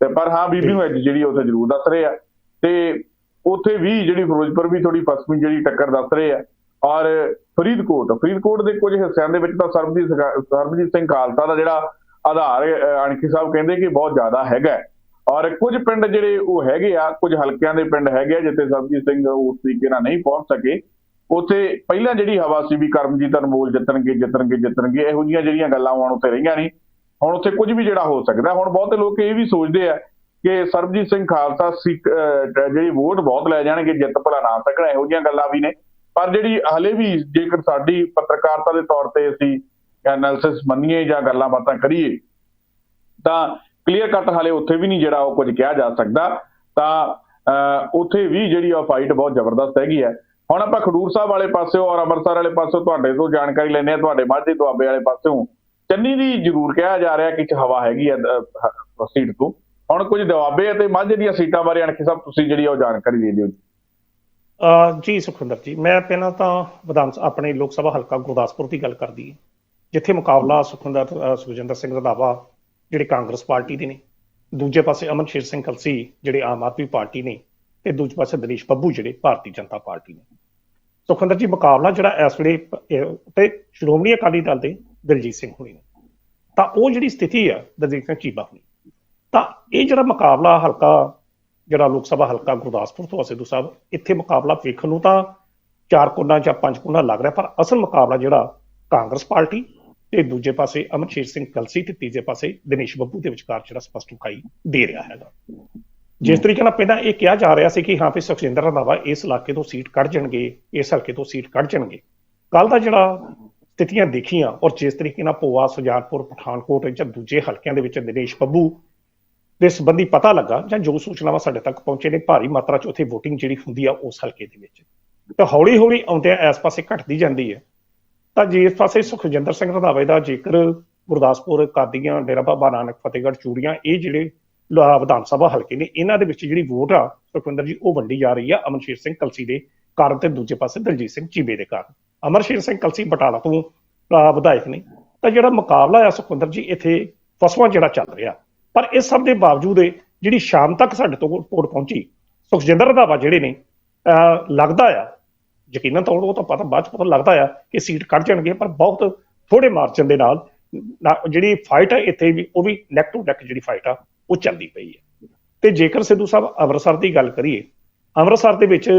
ਤੇ ਪਰ ਹਾਂ, ਬੀਬੀ ਨੂੰ ਐਜ ਜਿਹੜੀ ਉੱਥੇ ਜ਼ਰੂਰ ਦੱਸ ਰਹੇ ਆ। ਤੇ ਉੱਥੇ ਵੀ ਜਿਹੜੀ ਫਿਰੋਜ਼ਪੁਰ ਵੀ ਥੋੜੀ ਪਸਮੀ ਜਿਹੜੀ ਟੱਕਰ ਦੱਸ ਰਹੇ ਆ। ਔਰ ਫਰੀਦਕੋਟ ਫਰੀਦਕੋਟ ਦੇ ਕੁਝ ਹਿੱਸਿਆਂ ਦੇ ਵਿੱਚ ਤਾਂ ਸਰਬਜੀਤ ਸਿੰਘ- ਸਰਬਜੀਤ ਸਿੰਘ ਖਾਲਸਾ ਦਾ ਜਿਹੜਾ ਆਧਾਰ ਅਣਖੀ ਸਾਹਿਬ ਕਹਿੰਦੇ ਕਿ ਬਹੁਤ ਜ਼ਿਆਦਾ ਹੈਗਾ ਔਰ ਕੁਝ ਪਿੰਡ ਜਿਹੜੇ ਉਹ ਹੈਗੇ ਆ, ਕੁਝ ਹਲਕਿਆਂ ਦੇ ਪਿੰਡ ਹੈਗੇ ਆ, ਜਿੱਥੇ ਸਰਬਜੀਤ ਸਿੰਘ ਉਸ ਤਰੀਕੇ ਨਾਲ ਨਹੀਂ ਪਹੁੰਚ ਸਕੇ, ਉੱਥੇ ਪਹਿਲਾਂ ਜਿਹੜੀ ਹਵਾ ਸੀ ਵੀ ਕਰਮਜੀਤ ਅਨਮੋਲ ਜਿੱਤਣਗੇ ਜਿੱਤਣਗੇ ਜਿੱਤਣਗੇ, ਇਹੋ ਜਿਹੀਆਂ ਜਿਹੜੀਆਂ ਗੱਲਾਂ ਹੁਣ ਉੱਥੇ ਰਹੀਆਂ ਨਹੀਂ। ਹੁਣ ਉੱਥੇ ਕੁਝ ਵੀ ਜਿਹੜਾ ਹੋ ਸਕਦਾ, ਹੁਣ ਬਹੁਤੇ ਲੋਕ ਇਹ ਵੀ ਸੋਚਦੇ ਆ ਕਿ ਸਰਬਜੀਤ ਸਿੰਘ ਖਾਲਸਾ ਸਿੱਖ ਜਿਹੜੀ ਵੋਟ ਬਹੁਤ ਲੈ ਜਾਣਗੇ, ਜਿੱਤ ਭਲਾ ਨਾ ਸਕਣ, ਇਹੋ ਜਿਹੀਆਂ ਗੱਲਾਂ ਵੀ ਨੇ। ਪਰ ਜਿਹੜੀ ਹਲੇ ਵੀ ਜੇਕਰ ਸਾਡੀ ਪੱਤਰਕਾਰਤਾ ਦੇ ਤੌਰ ਤੇ ਅਸੀਂ ਐਨਾਲਿਸਿਸ ਮੰਨੀਏ ਜਾਂ ਗੱਲਾਂ ਬਾਤਾਂ ਕਰੀਏ, ਤਾਂ ਕਲੀਅਰ ਕੱਟ ਹਾਲੇ ਉੱਥੇ ਵੀ ਨਹੀਂ ਜਿਹੜਾ ਉਹ ਕੁਝ ਕਿਹਾ ਜਾ ਸਕਦਾ। ਤਾਂ ਅਹ, ਉੱਥੇ ਵੀ ਜਿਹੜੀ ਉਹ ਫਾਈਟ ਬਹੁਤ ਜ਼ਬਰਦਸਤ ਹੈਗੀ ਹੈ। ਹੁਣ ਆਪਾਂ ਖਡੂਰ ਸਾਹਿਬ ਵਾਲੇ ਪਾਸਿਓਂ ਔਰ ਅੰਮ੍ਰਿਤਸਰ ਵਾਲੇ ਪਾਸਿਓਂ ਤੁਹਾਡੇ ਤੋਂ ਜਾਣਕਾਰੀ ਲੈਣੇ ਆ ਤੁਹਾਡੇ ਮਾਝੇ ਦੁਆਬੇ ਵਾਲੇ ਪਾਸਿਓਂ ਚੰਨੀ ਦੀ ਜ਼ਰੂਰ ਕਿਹਾ ਜਾ ਰਿਹਾ ਕਿ ਹਵਾ ਹੈਗੀ ਹੈ ਸੀਟ ਤੋਂ। ਹੁਣ ਕੁਝ ਦੁਆਬੇ ਅਤੇ ਮਾਝੇ ਦੀਆਂ ਸੀਟਾਂ ਬਾਰੇ ਅਣਖੀ ਸਾਹਿਬ ਤੁਸੀਂ ਜਿਹੜੀ ਆ ਉਹ ਜਾਣਕਾਰੀ ਦੇ ਦਿਓ ਅਹ ਜੀ ਸੁਖਵਿੰਦਰ ਜੀ ਮੈਂ ਪਹਿਲਾਂ ਤਾਂ ਵਿਧਾਨ ਆਪਣੇ ਲੋਕ ਸਭਾ ਹਲਕਾ ਗੁਰਦਾਸਪੁਰ ਦੀ ਗੱਲ ਕਰਦੀ ਹੈ। ਜਿੱਥੇ ਮੁਕਾਬਲਾ ਸੁਖਵਿੰਦਰ ਸੁਖਜਿੰਦਰ ਸਿੰਘ ਰਧਾਵਾ ਜਿਹੜੇ ਕਾਂਗਰਸ ਪਾਰਟੀ ਦੇ ਨੇ। ਦੂਜੇ ਪਾਸੇ ਅਮਨ ਸ਼ੇਰ ਸਿੰਘ ਕਲਸੀ, ਜਿਹੜੇ ਆਮ ਆਦਮੀ ਪਾਰਟੀ ਨੇ ਤੇ ਦੂਜੇ ਪਾਸੇ ਦਿਨੇਸ਼ ਬੱਬੂ, ਜਿਹੜੇ ਭਾਰਤੀ ਜਨਤਾ ਪਾਰਟੀ ਨੇ। ਸੁਖਿੰਦਰ ਜੀ, ਮੁਕਾਬਲਾ ਜਿਹੜਾ ਇਸ ਵੇਲੇ ਤੇ ਸ਼੍ਰੋਮਣੀ ਅਕਾਲੀ ਦਲ ਦੇ ਦਿਲਜੀਤ ਸਿੰਘ ਹੋਣੀ ਨੇ। ਤਾਂ ਉਹ ਜਿਹੜੀ ਸਥਿਤੀ ਆ, ਦਲਜੀਤ ਸਿੰਘ ਚੀਬਾ ਹੋਣੀ, ਤਾਂ ਇਹ ਜਿਹੜਾ ਮੁਕਾਬਲਾ ਹਲਕਾ, ਜਿਹੜਾ ਲੋਕ ਸਭਾ ਹਲਕਾ ਗੁਰਦਾਸਪੁਰ ਤੋਂ ਆ, ਸਿੱਧੂ ਸਾਹਿਬ, ਇੱਥੇ ਮੁਕਾਬਲਾ ਵੇਖਣ ਨੂੰ ਤਾਂ ਚਾਰ ਕੋਨਾ ਜਾਂ ਪੰਜ ਕੋਨਾ ਲੱਗ ਰਿਹਾ, ਪਰ ਅਸਲ ਮੁਕਾਬਲਾ ਜਿਹੜਾ ਕਾਂਗਰਸ ਪਾਰਟੀ ਤੇ ਦੂਜੇ ਪਾਸੇ ਅਮਰਸ਼ੇਰ ਸਿੰਘ ਕਲਸੀ ਤੇ ਤੀਜੇ ਪਾਸੇ ਦਿਨੇਸ਼ ਬੱਬੂ ਦੇ ਵਿਚਕਾਰ ਜਿਹੜਾ ਸਪਸ਼ਟ ਵਿਖਾਈ ਦੇ ਰਿਹਾ ਹੈਗਾ। ਜਿਸ ਤਰੀਕੇ ਨਾਲ ਪਹਿਲਾਂ ਇਹ ਕਿਹਾ ਜਾ ਰਿਹਾ ਸੀ ਕਿ ਹਾਂ ਵੀ ਸੁਖਜਿੰਦਰ ਰੰਧਾਵਾ ਇਸ ਇਲਾਕੇ ਤੋਂ ਸੀਟ ਕੱਢ ਜਾਣਗੇ, ਇਸ ਹਲਕੇ ਤੋਂ ਸੀਟ ਕੱਢ ਜਾਣਗੇ। ਕੱਲ ਦਾ ਜਿਹੜਾ ਸਥਿਤੀਆਂ ਦੇਖੀਆਂ ਔਰ ਜਿਸ ਤਰੀਕੇ ਨਾਲ ਭੋਆ ਸੁਜਾਨਪੁਰ, ਪਠਾਨਕੋਟ ਜਾਂ ਦੂਜੇ ਹਲਕਿਆਂ ਦੇ ਵਿੱਚ ਦਿਨੇਸ਼ ਬੱਬੂ ਦੇ ਸੰਬੰਧੀ ਪਤਾ ਲੱਗਾ ਜਾਂ ਜੋ ਸੂਚਨਾਵਾਂ ਸਾਡੇ ਤੱਕ ਪਹੁੰਚੇ ਨੇ, ਭਾਰੀ ਮਾਤਰਾ 'ਚ ਉੱਥੇ VOTING ਜਿਹੜੀ ਹੁੰਦੀ ਆ ਉਸ ਹਲਕੇ ਦੇ ਵਿੱਚ। ਤਾਂ ਹੌਲੀ ਹੌਲੀ ਆਉਂਦਿਆਂ ਇਸ ਪਾਸੇ ਘਟਦੀ ਜਾਂਦੀ ਹੈ। ਤਾਂ ਜਿਸ ਪਾਸੇ ਸੁਖਜਿੰਦਰ ਸਿੰਘ ਰੰਧਾਵੇ ਦਾ ਜੇਕਰ ਗੁਰਦਾਸਪੁਰ ਕਾਦੀਆਂ, ਡੇਰਾ ਬਾਬਾ ਨਾਨਕ, ਫਤਿਹਗੜ੍ਹ, ਚੂੜੀਆਂ, ਇਹ ਜਿਹੜੇ ਲ- ਵਿਧਾਨ ਸਭਾ ਹਲਕੇ ਨੇ, ਇਹਨਾਂ ਦੇ ਵਿੱਚ ਜਿਹੜੀ ਵੋਟ ਆ, ਸੁਖਵਿੰਦਰ ਜੀ, ਉਹ ਵੰਡੀ ਜਾ ਰਹੀ ਆ ਅਮਨਸ਼ੀਰ ਸਿੰਘ ਕਲਸੀ ਦੇ ਕਾਰਨ ਤੇ ਦੂਜੇ ਪਾਸੇ ਦਲਜੀਤ ਸਿੰਘ ਚੀਬੇ ਦੇ ਕਾਰਨ। ਅਮਰਸ਼ੀਰ ਸਿੰਘ ਕਲਸੀ ਬਟਾਲਾ ਤੋਂ ਵਿਧਾਇਕ ਨੇ। ਤਾਂ ਜਿਹੜਾ ਮੁਕਾਬਲਾ ਆ ਸੁਖਵਿੰਦਰ ਜੀ, ਇੱਥੇ ਫਸਵਾ ਜਿਹੜਾ ਚੱਲ ਰਿਹਾ। ਪਰ ਇਸ ਸਭ ਦੇ ਬਾਵਜੂਦ ਜਿਹੜੀ ਸ਼ਾਮ ਤੱਕ ਸਾਡੇ ਤੋਂ ਰਿਪੋਰਟ ਪਹੁੰਚੀ, ਸੁਖਜਿੰਦਰ ਰੰਧਾਵਾ ਜਿਹੜੇ ਨੇ ਲੱਗਦਾ ਆ ਯਕੀਨਨ ਤਾਂ ਉਹ ਤਾਂ ਪਤਾ ਬਾਅਦ ਚ ਪਤਾ ਲੱਗਦਾ ਆ ਕਿ ਸੀਟ ਕੱਢ ਜਾਣਗੇ, ਪਰ ਬਹੁਤ ਥੋੜੇ ਮਾਰਜਨ ਦੇ ਨਾਲ ਨਾ- ਜਿਹੜੀ ਫਾਈਟ ਹੈ ਇੱਥੇ ਵੀ, ਉਹ ਵੀ ਨੈਕ ਟੂ ਨੈਕ ਜਿਹੜੀ ਫਾਈਟ ਆ, ਉਹ ਚੱਲਦੀ ਪਈ ਹੈ ਤੇ ਜੇਕਰ ਸਿੱਧੂ ਸਾਹਿਬ ਅੰਮ੍ਰਿਤਸਰ ਦੀ ਗੱਲ ਕਰੀਏ, ਅੰਮ੍ਰਿਤਸਰ ਦੇ ਵਿੱਚ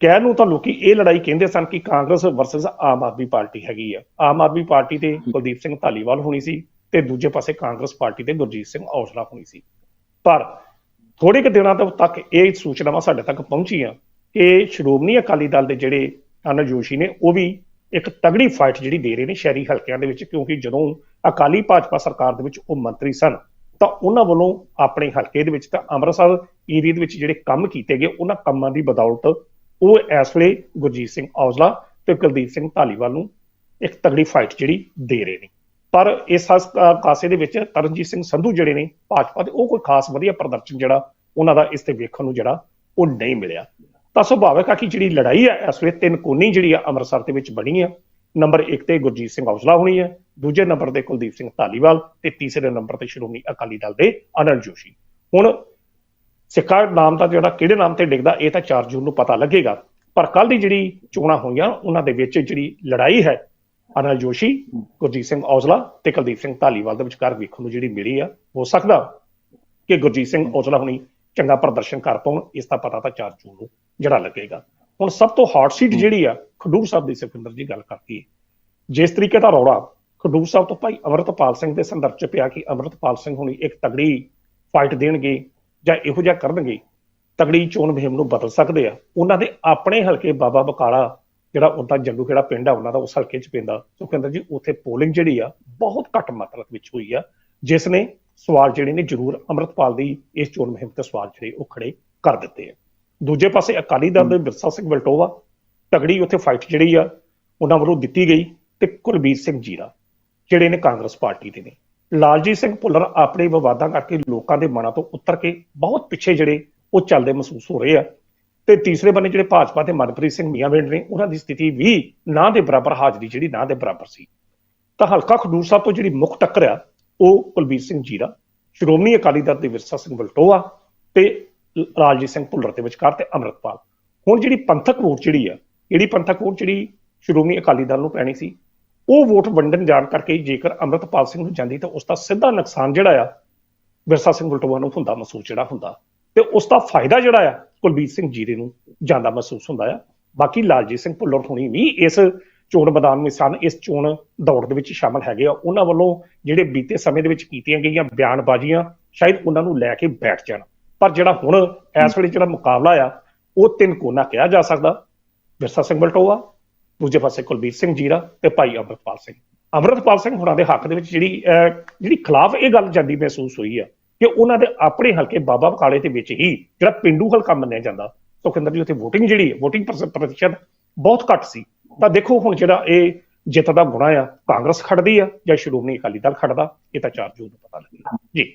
ਕਹਿਣ ਨੂੰ ਤਾਂ ਲੋਕੀ ਇਹ ਲੜਾਈ ਕਹਿੰਦੇ ਸਨ ਕਿ ਕਾਂਗਰਸ ਵਰਸਸ ਆਮ ਆਦਮੀ ਪਾਰਟੀ ਹੈਗੀ ਆ। ਆਮ ਆਦਮੀ ਪਾਰਟੀ ਤੇ ਕੁਲਦੀਪ ਸਿੰਘ ਧਾਲੀਵਾਲ ਹੋਣੀ ਸੀ ਤੇ ਦੂਜੇ ਪਾਸੇ ਕਾਂਗਰਸ ਪਾਰਟੀ ਤੇ ਗੁਰਜੀਤ ਸਿੰਘ ਔਜਲਾ ਹੋਣੀ ਸੀ। ਪਰ ਥੋੜੇ ਕੁ ਦਿਨਾਂ ਤੋਂ ਤੱਕ ਇਹ ਸੂਚਨਾਵਾਂ ਸਾਡੇ ਤੱਕ ਪਹੁੰਚੀਆਂ। ਕਿ ਸ਼੍ਰੋਮਣੀ ਅਕਾਲੀ ਦਲ ਦੇ ਜਿਹੜੇ ਅਨਲ ਜੋਸ਼ੀ ਨੇ, ਉਹ ਵੀ ਇੱਕ ਤਗੜੀ ਫਾਈਟ ਜਿਹੜੀ ਦੇ ਰਹੇ ਨੇ ਸ਼ਹਿਰੀ ਹਲਕਿਆਂ ਦੇ ਵਿੱਚ, ਕਿਉਂਕਿ ਜਦੋਂ ਅਕਾਲੀ ਭਾਜਪਾ ਸਰਕਾਰ ਦੇ ਵਿੱਚ ਉਹ ਮੰਤਰੀ ਸਨ, ਤਾਂ ਉਹਨਾਂ ਵੱਲੋਂ ਆਪਣੇ ਹਲਕੇ ਦੇ ਵਿੱਚ ਤਾਂ ਅੰਮ੍ਰਿਤਸਰ ਏਰੀਆ ਦੇ ਵਿੱਚ ਜਿਹੜੇ ਕੰਮ ਕੀਤੇ ਗਏ, ਉਹਨਾਂ ਕੰਮਾਂ ਦੀ ਬਦੌਲਤ ਉਹ ਇਸ ਵੇਲੇ ਗੁਰਜੀਤ ਸਿੰਘ ਔਜਲਾ ਤੇ ਕੁਲਦੀਪ ਸਿੰਘ ਧਾਲੀਵਾਲ ਨੂੰ ਇੱਕ ਤਗੜੀ ਫਾਈਟ ਜਿਹੜੀ ਦੇ ਰਹੇ ਨੇ। ਪਰ ਇਸ ਕਾਸੇ ਦੇ ਵਿੱਚ ਤਰਨਜੀਤ ਸਿੰਘ ਸੰਧੂ ਜਿਹੜੇ ਨੇ ਭਾਜਪਾ ਦੇ, ਉਹ ਕੋਈ ਖਾਸ ਵਧੀਆ ਪ੍ਰਦਰਸ਼ਨ ਜਿਹੜਾ ਉਹਨਾਂ ਦਾ ਇਸ ਤੇ ਵੇਖਣ ਨੂੰ ਜਿਹੜਾ ਉਹ ਨਹੀਂ ਮਿਲਿਆ। ਤਾਂ ਸੁਭਾਵਿਕ ਆ ਕਿ ਜਿਹੜੀ ਲੜਾਈ ਆ, ਇਸ ਵੇਲੇ ਤਿੰਨ ਕੋਨੀ ਜਿਹੜੀ ਆ ਅੰਮ੍ਰਿਤਸਰ ਦੇ ਵਿੱਚ ਬਣੀ ਆ ਨੰਬਰ 1 ਤੇ ਗੁਰਜੀਤ ਸਿੰਘ ਔਜਲਾ ਹੋਣੀ ਹੈ ਦੂਜੇ ਨੰਬਰ ਤੇ ਕੁਲਦੀਪ ਸਿੰਘ ਧਾਲੀਵਾਲ ਤੇ ਤੀਸਰੇ ਨੰਬਰ ਤੇ ਸ਼੍ਰੋਮਣੀ ਅਕਾਲੀ ਦਲ ਦੇ ਅਨਲ ਜੋਸ਼ੀ। ਹੁਣ ਸਿੱਕਾ ਨਾਮ ਦਾ ਜਿਹੜਾ ਕਿਹੜੇ ਨਾਮ ਤੇ ਡਿੱਗਦਾ, ਇਹ ਤਾਂ 4 ਜੂਨ ਨੂੰ ਪਤਾ ਲੱਗੇਗਾ। ਪਰ ਕੱਲ ਦੀ ਜਿਹੜੀ ਚੋਣਾਂ ਹੋਈਆਂ, ਉਹਨਾਂ ਦੇ ਵਿੱਚ ਜਿਹੜੀ ਲੜਾਈ ਹੈ, ਅਨਲ ਜੋਸ਼ੀ, ਗੁਰਜੀਤ ਸਿੰਘ ਔਜਲਾ ਤੇ ਕੁਲਦੀਪ ਸਿੰਘ ਧਾਲੀਵਾਲ ਦੇ ਵਿਚਕਾਰ ਵੇਖਣ ਨੂੰ ਜਿਹੜੀ ਮਿਲੀ ਆ, ਹੋ ਸਕਦਾ ਕਿ ਗੁਰਜੀਤ ਸਿੰਘ ਔਜਲਾ ਹੁਣੀ ਚੰਗਾ ਪ੍ਰਦਰਸ਼ਨ ਕਰ ਪਾਉਣ, ਇਸ ਦਾ ਪਤਾ ਤਾਂ 4 ਜੂਨ ਨੂੰ ਜਿਹੜਾ ਲੱਗੇਗਾ। ਹੁਣ ਸਭ ਤੋਂ ਹੌਟ ਸੀਟ ਜਿਹੜੀ ਆ ਖਡੂਰ ਸਾਹਿਬ ਦੀ ਸੁਖਿੰਦਰ ਜੀ ਗੱਲ ਕਰਦੀ ਹੈ। ਜਿਸ ਤਰੀਕੇ ਦਾ ਰੌਲਾ ਖਡੂਰ ਸਾਹਿਬ ਤੋਂ ਭਾਈ ਅਮਰਤਪਾਲ ਸਿੰਘ ਦੇ ਸੰਦਰਭ ਚ ਪਿਆ ਕਿ ਅਮਰਤਪਾਲ ਸਿੰਘ ਹੁਣੀ ਇੱਕ ਤਗੜੀ ਫਾਈਟ ਦੇਣਗੇ ਜਾਂ ਇਹੋ ਜਿਹਾ ਕਰਨਗੇ ਤਗੜੀ ਚੋਣ ਮੁਹਿੰਮ ਨੂੰ ਬਦਲ ਸਕਦੇ ਆ। ਉਹਨਾਂ ਦੇ ਆਪਣੇ ਹਲਕੇ ਬਾਬਾ ਬਕਾਲਾ ਜਿਹੜਾ ਉਹਦਾ ਜੰਗੂ ਖੇੜਾ ਪਿੰਡ ਆ ਉਹਨਾਂ ਦਾ ਉਸ ਹਲਕੇ ਚ ਪੈਂਦਾ। ਸੁਖਿੰਦਰ ਜੀ ਉੱਥੇ ਪੋਲਿੰਗ ਜਿਹੜੀ ਆ ਬਹੁਤ ਘੱਟ ਮਾਤਰਾ ਵਿੱਚ ਹੋਈ ਆ ਜਿਸ ਨੇ ਸਵਾਲ ਜਿਹੜੇ ਨੇ ਜ਼ਰੂਰ ਅਮਰਤਪਾਲ ਦੀ ਇਸ ਚੋਣ ਮੁਹਿੰਮ ਤੇ ਸਵਾਲ ਜਿਹੜੇ ਉਹ ਖੜੇ ਕਰ ਦਿੱਤੇ ਆ। ਦੂਜੇ ਪਾਸੇ ਅਕਾਲੀ ਦਲ ਦੇ ਬਿਰਸਾ ਸਿੰਘ ਵਲਟੋਵਾ ਤਗੜੀ ਉੱਥੇ ਫਾਈਟ ਜਿਹੜੀ ਆ ਉਹਨਾਂ ਵੱਲੋਂ ਦਿੱਤੀ ਗਈ ਤੇ ਕੁਲਬੀਰ ਸਿੰਘ ਜੀਰਾ ਜਿਹੜੇ ਨੇ ਕਾਂਗਰਸ ਪਾਰਟੀ ਦੇ ਨੇ। ਲਾਲਜੀਤ ਸਿੰਘ ਭੁੱਲਰ ਆਪਣੇ ਵਿਵਾਦਾਂ ਕਰਕੇ ਲੋਕਾਂ ਦੇ ਮਨਾਂ ਤੋਂ ਉੱਤਰ ਕੇ ਬਹੁਤ ਪਿੱਛੇ ਜਿਹੜੇ ਉਹ ਚੱਲਦੇ ਮਹਿਸੂਸ ਹੋ ਰਹੇ ਆ। ਤੇ ਤੀਸਰੇ ਬੰਨੇ ਜਿਹੜੇ ਭਾਜਪਾ ਤੇ ਮਨਪ੍ਰੀਤ ਸਿੰਘ ਮੀਆਂਵਿੰਡ ਨੇ ਉਹਨਾਂ ਦੀ ਸਥਿਤੀ ਵੀ ਨਾ ਦੇ ਬਰਾਬਰ ਹਾਜ਼ਰੀ ਜਿਹੜੀ ਨਾ ਦੇ ਬਰਾਬਰ ਸੀ। ਤਾਂ ਹਲਕਾ ਖਡੂਰ ਸਾਹਿਬ ਤੋਂ ਜਿਹੜੀ ਮੁੱਖ ਟੱਕਰ ਆ ਉਹ ਕੁਲਬੀਰ ਸਿੰਘ ਜੀਰਾ ਸ਼੍ਰੋਮਣੀ ਅਕਾਲੀ ਦਲ ਦੇ ਵਿਰਸਾ ਸਿੰਘ ਵਲਟੋਆ ਤੇ ਰਾਜਜੀਤ ਸਿੰਘ ਭੁੱਲਰ ਦੇ ਵਿਚਕਾਰ ਤੇ ਅੰਮ੍ਰਿਤਪਾਲ। ਹੁਣ ਜਿਹੜੀ ਪੰਥਕ ਵੋਟ ਜਿਹੜੀ ਆ, ਜਿਹੜੀ ਪੰਥਕ ਵੋਟ ਜਿਹੜੀ ਸ਼੍ਰੋਮਣੀ ਅਕਾਲੀ ਦਲ ਨੂੰ ਪੈਣੀ ਸੀ, ਉਹ ਵੋਟ ਵੰਡਣ ਜਾਣ ਕਰਕੇ ਜੇਕਰ ਅੰਮ੍ਰਿਤਪਾਲ ਸਿੰਘ ਨੂੰ ਜਾਂਦੀ ਤਾਂ ਉਸ ਦਾ ਸਿੱਧਾ ਨੁਕਸਾਨ ਜਿਹੜਾ ਆ ਵਿਰਸਾ ਸਿੰਘ ਵਲਟੋਆ ਨੂੰ ਹੁੰਦਾ ਮਹਿਸੂਸ ਜਿਹੜਾ ਹੁੰਦਾ। ਤੇ ਉਸ ਦਾ ਫਾਇਦਾ ਜਿਹੜਾ ਆ, ਕੁਲਬੀਰ ਸਿੰਘ ਜੀਰੇ ਨੂੰ ਜਾਂਦਾ ਮਹਿਸੂਸ ਹੁੰਦਾ ਆ। ਬਾਕੀ ਲਾਲਜੀਤ ਸਿੰਘ ਭੁੱਲਰ ਹੋਣੀ ਵੀ ਇਸ ਚੋਣ ਮੈਦਾਨ ਵਿੱਚ ਸਨ, ਇਸ ਚੋਣ ਦੌੜ ਦੇ ਵਿੱਚ ਸ਼ਾਮਲ ਹੈਗੇ ਆ। ਉਹਨਾਂ ਵੱਲੋਂ ਜਿਹੜੇ ਬੀਤੇ ਸਮੇਂ ਦੇ ਵਿੱਚ ਕੀਤੀਆਂ ਗਈਆਂ ਬਿਆਨਬਾਜ਼ੀਆਂ, ਸ਼ਾਇਦ ਉਹਨਾਂ ਨੂੰ ਲੈ ਕੇ ਬੈਠ ਜਾਣ। ਪਰ ਜਿਹੜਾ ਹੁਣ ਇਸ ਵੇਲੇ ਜਿਹੜਾ ਮੁਕਾਬਲਾ ਆ, ਉਹ ਤਿੰਨ ਕੋਨਾ ਕਿਹਾ ਜਾ ਸਕਦਾ। ਵਿਰਸਾ ਸਿੰਘ ਬਲਟੋਆ, ਦੂਜੇ ਪਾਸੇ ਕੁਲਬੀਰ ਸਿੰਘ ਜੀਰਾ ਤੇ ਭਾਈ ਅਮਰਤਪਾਲ ਸਿੰਘ। ਅਮਰਤਪਾਲ ਸਿੰਘ ਹੁਣਾਂ ਦੇ ਹੱਕ ਦੇ ਵਿੱਚ ਜਿਹੜੀ ਜਿਹੜੀ ਖਿਲਾਫ ਇਹ ਗੱਲ ਜਾਂਦੀ ਮਹਿਸੂਸ ਹੋਈ ਆ ਕਿ ਉਹਨਾਂ ਦੇ ਆਪਣੇ ਹਲਕੇ ਬਾਬਾ ਬਕਾਲੇ ਦੇ ਵਿੱਚ ਹੀ ਜਿਹੜਾ ਪਿੰਡੂ ਹਲਕਾ ਮੰਨਿਆ ਜਾਂਦਾ। ਸੁਖਿੰਦਰ ਜੀ, ਉੱਥੇ VOTING ਜਿਹੜੀ ਹੈ VOTING ਪ੍ਰਤੀਸ਼ਤ ਬਹੁਤ ਘੱਟ ਸੀ। ਤਾਂ ਦੇਖੋ ਹੁਣ ਜਿਹੜਾ ਇਹ ਜਿੱਤ ਦਾ ਗੁਣਾ ਆ, ਕਾਂਗਰਸ ਖੜਦੀ ਆ ਜਾਂ ਸ਼੍ਰੋਮਣੀ ਅਕਾਲੀ ਦਲ ਖੜਦਾ, ਇਹ ਤਾਂ 4 ਜੂਨ ਨੂੰ ਪਤਾ ਲੱਗੇਗਾ। ਜੀ।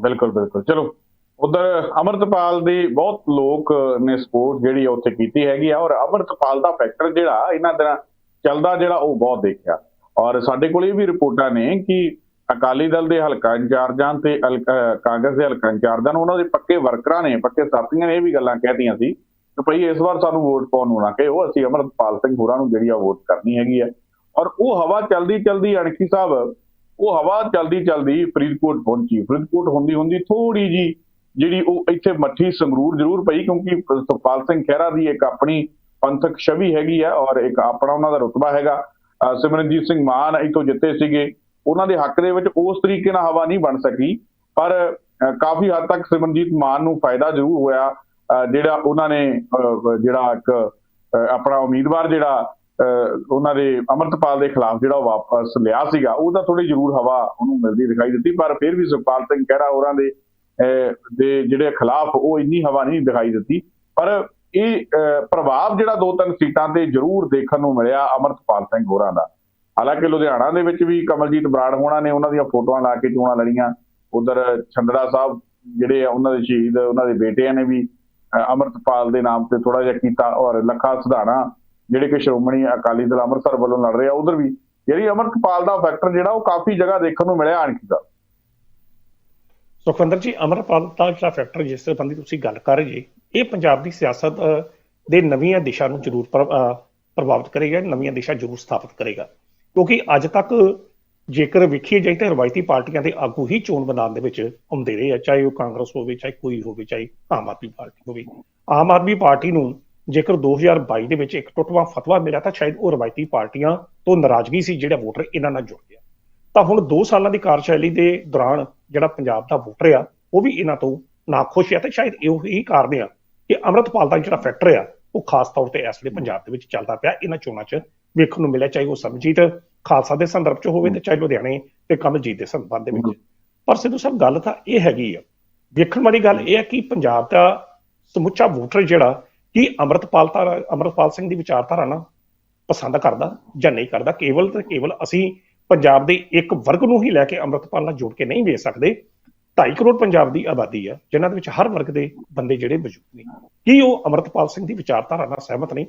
ਬਿਲਕੁਲ ਬਿਲਕੁਲ। ਚਲੋ, ਉਧਰ ਅਮਰਤਪਾਲ ਦੀ ਬਹੁਤ ਲੋਕ ਨੇ ਸਪੋਰਟ ਜਿਹੜੀ ਆ ਉੱਥੇ ਕੀਤੀ ਹੈਗੀ ਆ ਔਰ ਅਮਰਤਪਾਲ ਦਾ ਫੈਕਟਰ ਜਿਹੜਾ ਇਹਨਾਂ ਦਿਨਾਂ ਚੱਲਦਾ ਜਿਹੜਾ ਉਹ ਬਹੁਤ ਦੇਖਿਆ। ਔਰ ਸਾਡੇ ਕੋਲ ਇਹ ਵੀ ਰਿਪੋਰਟਾਂ ਨੇ ਕਿ ਅਕਾਲੀ ਦਲ ਦੇ ਹਲਕਾ ਇੰਚਾਰਜਾਂ ਤੇ ਅਲ- ਕਾਂਗਰਸ ਦੇ ਹਲਕਾ ਇੰਚਾਰਜਾਂ ਨੂੰ ਉਹਨਾਂ ਦੇ ਪੱਕੇ ਵਰਕਰਾਂ ਨੇ, ਪੱਕੇ ਸਾਥੀਆਂ ਨੇ ਇਹ ਵੀ ਗੱਲਾਂ ਕਹਿਤੀਆਂ ਸੀ ਕਿ ਭਈ ਇਸ ਵਾਰ ਸਾਨੂੰ ਵੋਟ ਪਾਉਣ ਨੂੰ ਨਾ ਕਹੋ ਅਸੀਂ ਅਮਰਤਪਾਲ ਸਿੰਘ ਹੋਰਾਂ ਨੂੰ ਜਿਹੜੀ ਆ ਵੋਟ ਕਰਨੀ ਹੈਗੀ ਹੈ ਔਰ ਉਹ ਹਵਾ ਚਲਦੀ ਚਲਦੀ ਅਣਖੀ ਸਾਹਿਬ ਉਹ ਹਵਾ ਚਲਦੀ ਚਲਦੀ ਫਰੀਦਕੋਟ ਪਹੁੰਚੀ। ਫਰੀਦਕੋਟ ਹੁੰਦੀ ਹੁੰਦੀ ਥੋੜੀ ਜੀ ਜਿਹੜੀ ਉਹ ਇੱਥੇ ਮੱਠੀ ਸੰਗਰੂਰ ਜ਼ਰੂਰ ਪਈ ਕਿਉਂਕਿ ਸੁਖਪਾਲ ਸਿੰਘ ਖਹਿਰਾ ਦੀ ਇੱਕ ਆਪਣੀ ਪੰਥਕ ਛਵੀ ਹੈਗੀ ਆ ਔਰ ਇੱਕ ਆਪਣਾ ਉਹਨਾਂ ਦਾ ਰੁਤਬਾ ਹੈਗਾ। ਸਿਮਰਨਜੀਤ ਸਿੰਘ ਮਾਨ ਇੱਥੋਂ ਜਿੱਤੇ ਸੀਗੇ। ਉਹਨਾਂ ਦੇ ਹੱਕ ਦੇ ਵਿੱਚ ਉਸ ਤਰੀਕੇ ਨਾਲ ਹਵਾ ਨਹੀਂ ਬਣ ਸਕੀ। ਪਰ ਕਾਫੀ ਹੱਦ ਤੱਕ ਸਿਮਰਨਜੀਤ ਮਾਨ ਨੂੰ ਫਾਇਦਾ ਜ਼ਰੂਰ ਹੋਇਆ। ਅਹ ਜਿਹੜਾ ਉਹਨਾਂ ਨੇ ਅਹ ਜਿਹੜਾ ਇੱਕ ਆਪਣਾ ਉਮੀਦਵਾਰ ਜਿਹੜਾ ਉਹਨਾਂ ਦੇ ਅਮਰਤਪਾਲ ਦੇ ਖਿਲਾਫ ਜਿਹੜਾ ਉਹ ਵਾਪਸ ਲਿਆ ਸੀਗਾ ਉਹਦਾ ਥੋੜੀ ਜ਼ਰੂਰ ਹਵਾ ਉਹਨੂੰ ਮਿਲਦੀ ਦਿਖਾਈ ਦਿੱਤੀ, ਪਰ ਫਿਰ ਵੀ ਸੁਖਪਾਲ ਸਿੰਘ ਖਹਿਰਾ ਹੋਰਾਂ ਦੇ, ਅਹ ਦੇ ਜਿਹੜੇ ਖਿਲਾਫ ਉਹ ਇੰਨੀ ਹਵਾ ਨਹੀਂ ਦਿਖਾਈ ਦਿੱਤੀ। ਪਰ ਇਹ ਪ੍ਰਭਾਵ ਜਿਹੜਾ ਦੋ ਤਿੰਨ ਸੀਟਾਂ ਤੇ ਜ਼ਰੂਰ ਦੇਖਣ ਨੂੰ ਮਿਲਿਆ ਅਮਰਤਪਾਲ ਸਿੰਘ ਹੋਰਾਂ ਦਾ। ਹਾਲਾਂਕਿ ਲੁਧਿਆਣਾ ਦੇ ਵਿੱਚ ਵੀ ਕਮਲਜੀਤ ਬਰਾੜ ਹੋਣਾ ਨੇ ਉਹਨਾਂ ਦੀਆਂ ਫੋਟੋਆਂ ਲਾ ਕੇ ਚੋਣਾਂ ਲੜੀਆਂ। ਉਧਰ ਛੰਦੜਾ ਸਾਹਿਬ ਜਿਹੜੇ ਆ ਉਹਨਾਂ ਦੇ ਸ਼ਹੀਦ, ਉਹਨਾਂ ਦੇ ਬੇਟਿਆਂ ਨੇ ਵੀ, ਅਹ ਅਮਰਤਪਾਲ ਦੇ ਨਾਮ ਤੇ ਥੋੜਾ ਜਿਹਾ ਕੀਤਾ ਔਰ ਲੱਖਾ ਸੁਧਾਣਾ ਜਿਹੜੇ ਕਿ ਸ਼੍ਰੋਮਣੀ ਅਕਾਲੀ ਦਲ ਅੰਮ੍ਰਿਤਸਰ ਵੱਲੋਂ ਲੜ ਰਹੇ ਉਧਰ ਵੀ ਜਿਹੜੀ ਅਮਰਤਪਾਲ ਦਾ ਫੈਕਟਰ ਜਿਹੜਾ, ਉਹ ਕਾਫੀ ਜਗ੍ਹਾ ਦੇਖਣ ਨੂੰ ਮਿਲਿਆ ਅਣਖੀ ਦਾ ਸੁਖਵਿੰਦਰ ਜੀ, ਅਮਰਪਾਲ ਦਾ ਜਿਹੜਾ ਫੈਕਟਰ ਜਿਸ ਸੰਬੰਧੀ ਤੁਸੀਂ ਗੱਲ ਕਰ ਰਹੇ ਜੀ, ਇਹ ਪੰਜਾਬ ਦੀ ਸਿਆਸਤ ਦੇ ਨਵੀਆਂ ਦਿਸ਼ਾ ਨੂੰ ਜ਼ਰੂਰ ਪ੍ਰਭਾਵਿਤ ਕਰੇਗਾ, ਨਵੀਆਂ ਦਿਸ਼ਾ ਜ਼ਰੂਰ ਸਥਾਪਿਤ ਕਰੇਗਾ। ਕਿਉਂਕਿ ਅੱਜ ਤੱਕ ਜੇਕਰ ਵੇਖੀਏ ਜਾਏ ਤਾਂ ਰਵਾਇਤੀ ਪਾਰਟੀਆਂ ਦੇ ਆਗੂ ਹੀ ਚੋਣ ਮੈਦਾਨ ਦੇ ਵਿੱਚ ਆਉਂਦੇ ਰਹੇ ਆ, ਚਾਹੇ ਉਹ ਕਾਂਗਰਸ ਹੋਵੇ, ਚਾਹੇ ਕੋਈ ਹੋਵੇ, ਚਾਹੇ ਆਮ ਆਦਮੀ ਪਾਰਟੀ ਹੋਵੇ। ਆਮ ਆਦਮੀ ਪਾਰਟੀ ਨੂੰ ਜੇਕਰ 2022 ਦੇ ਵਿੱਚ ਇੱਕ ਟੁੱਟਵਾਂ ਫਤਵਾ ਮਿਲਿਆ ਤਾਂ ਸ਼ਾਇਦ ਉਹ ਰਵਾਇਤੀ ਪਾਰਟੀਆਂ ਤੋਂ ਨਾਰਾਜ਼ਗੀ ਸੀ ਜਿਹੜਾ ਵੋਟਰ ਇਹਨਾਂ ਨਾਲ ਜੁੜ ਗਿਆ। ਤਾਂ ਹੁਣ 2 ਸਾਲਾਂ ਦੀ ਕਾਰਜਸ਼ੈਲੀ ਦੇ ਦੌਰਾਨ ਜਿਹੜਾ ਪੰਜਾਬ ਦਾ ਵੋਟਰ ਆ, ਉਹ ਵੀ ਇਹਨਾਂ ਤੋਂ ਨਾਖੁਸ਼ ਆ ਤੇ ਸ਼ਾਇਦ ਇਹੋ ਹੀ ਕਾਰਨ ਆ ਕਿ ਅਮਰਤਪਾਲ ਦਾ ਜਿਹੜਾ ਫੈਕਟਰ ਆ, ਉਹ ਖਾਸ ਤੌਰ ਤੇ ਇਸ ਵੇਲੇ ਪੰਜਾਬ ਦੇ ਵਿੱਚ ਚੱਲਦਾ ਪਿਆ। ਇਹਨਾਂ ਚੋਣਾਂ 'ਚ ਵੇਖਣ ਨੂੰ ਮਿਲਿਆ, ਚਾਹੇ ਉਹ ਸਮਜੀਤ ਖਾਲਸਾ ਦੇ ਸੰਦਰਭ 'ਚ ਹੋਵੇ ਤੇ ਚਾਹੇ ਲੁਧਿਆਣੇ ਤੇ ਕਮਲਜੀਤ ਦੇ ਸੰਬੰਧ ਦੇ ਵਿੱਚ। ਪਰ ਸਿੱਧੂ ਸਾਹਿਬ, ਗੱਲ ਤਾਂ ਇਹ ਹੈਗੀ ਆ। ਵੇਖਣ ਵਾਲੀ ਗੱਲ ਇਹ ਹੈ ਕਿ ਪੰਜਾਬ ਦਾ ਸਮੁੱਚਾ ਵੋਟਰ ਜਿਹੜਾ ਕੀ ਅਮਰਤਪਾਲ ਤਾਂ ਅਮਰਤਪਾਲ ਸਿੰਘ ਦੀ ਵਿਚਾਰਧਾਰਾ ਨਾ ਪਸੰਦ ਕਰਦਾ ਜਾਂ ਨਹੀਂ ਕਰਦਾ ਕੇਵਲ ਤੇ ਕੇਵਲ ਅਸੀਂ ਪੰਜਾਬ ਦੇ ਇੱਕ ਵਰਗ ਨੂੰ ਹੀ ਲੈ ਕੇ ਅੰਮ੍ਰਿਤਪਾਲ ਨਾਲ ਜੋੜ ਕੇ ਨਹੀਂ ਵੇਚ ਸਕਦੇ। 2.5 ਕਰੋੜ ਪੰਜਾਬ ਦੀ ਆਬਾਦੀ ਆ ਜਿਨ੍ਹਾਂ ਦੇ ਵਿੱਚ ਹਰ ਵਰਗ ਦੇ ਬੰਦੇ ਜਿਹੜੇ ਮੌਜੂਦ ਨੇ। ਕੀ ਉਹ ਅੰਮ੍ਰਿਤਪਾਲ ਸਿੰਘ ਦੀ ਵਿਚਾਰਧਾਰਾ ਨਾਲ ਸਹਿਮਤ ਨਹੀਂ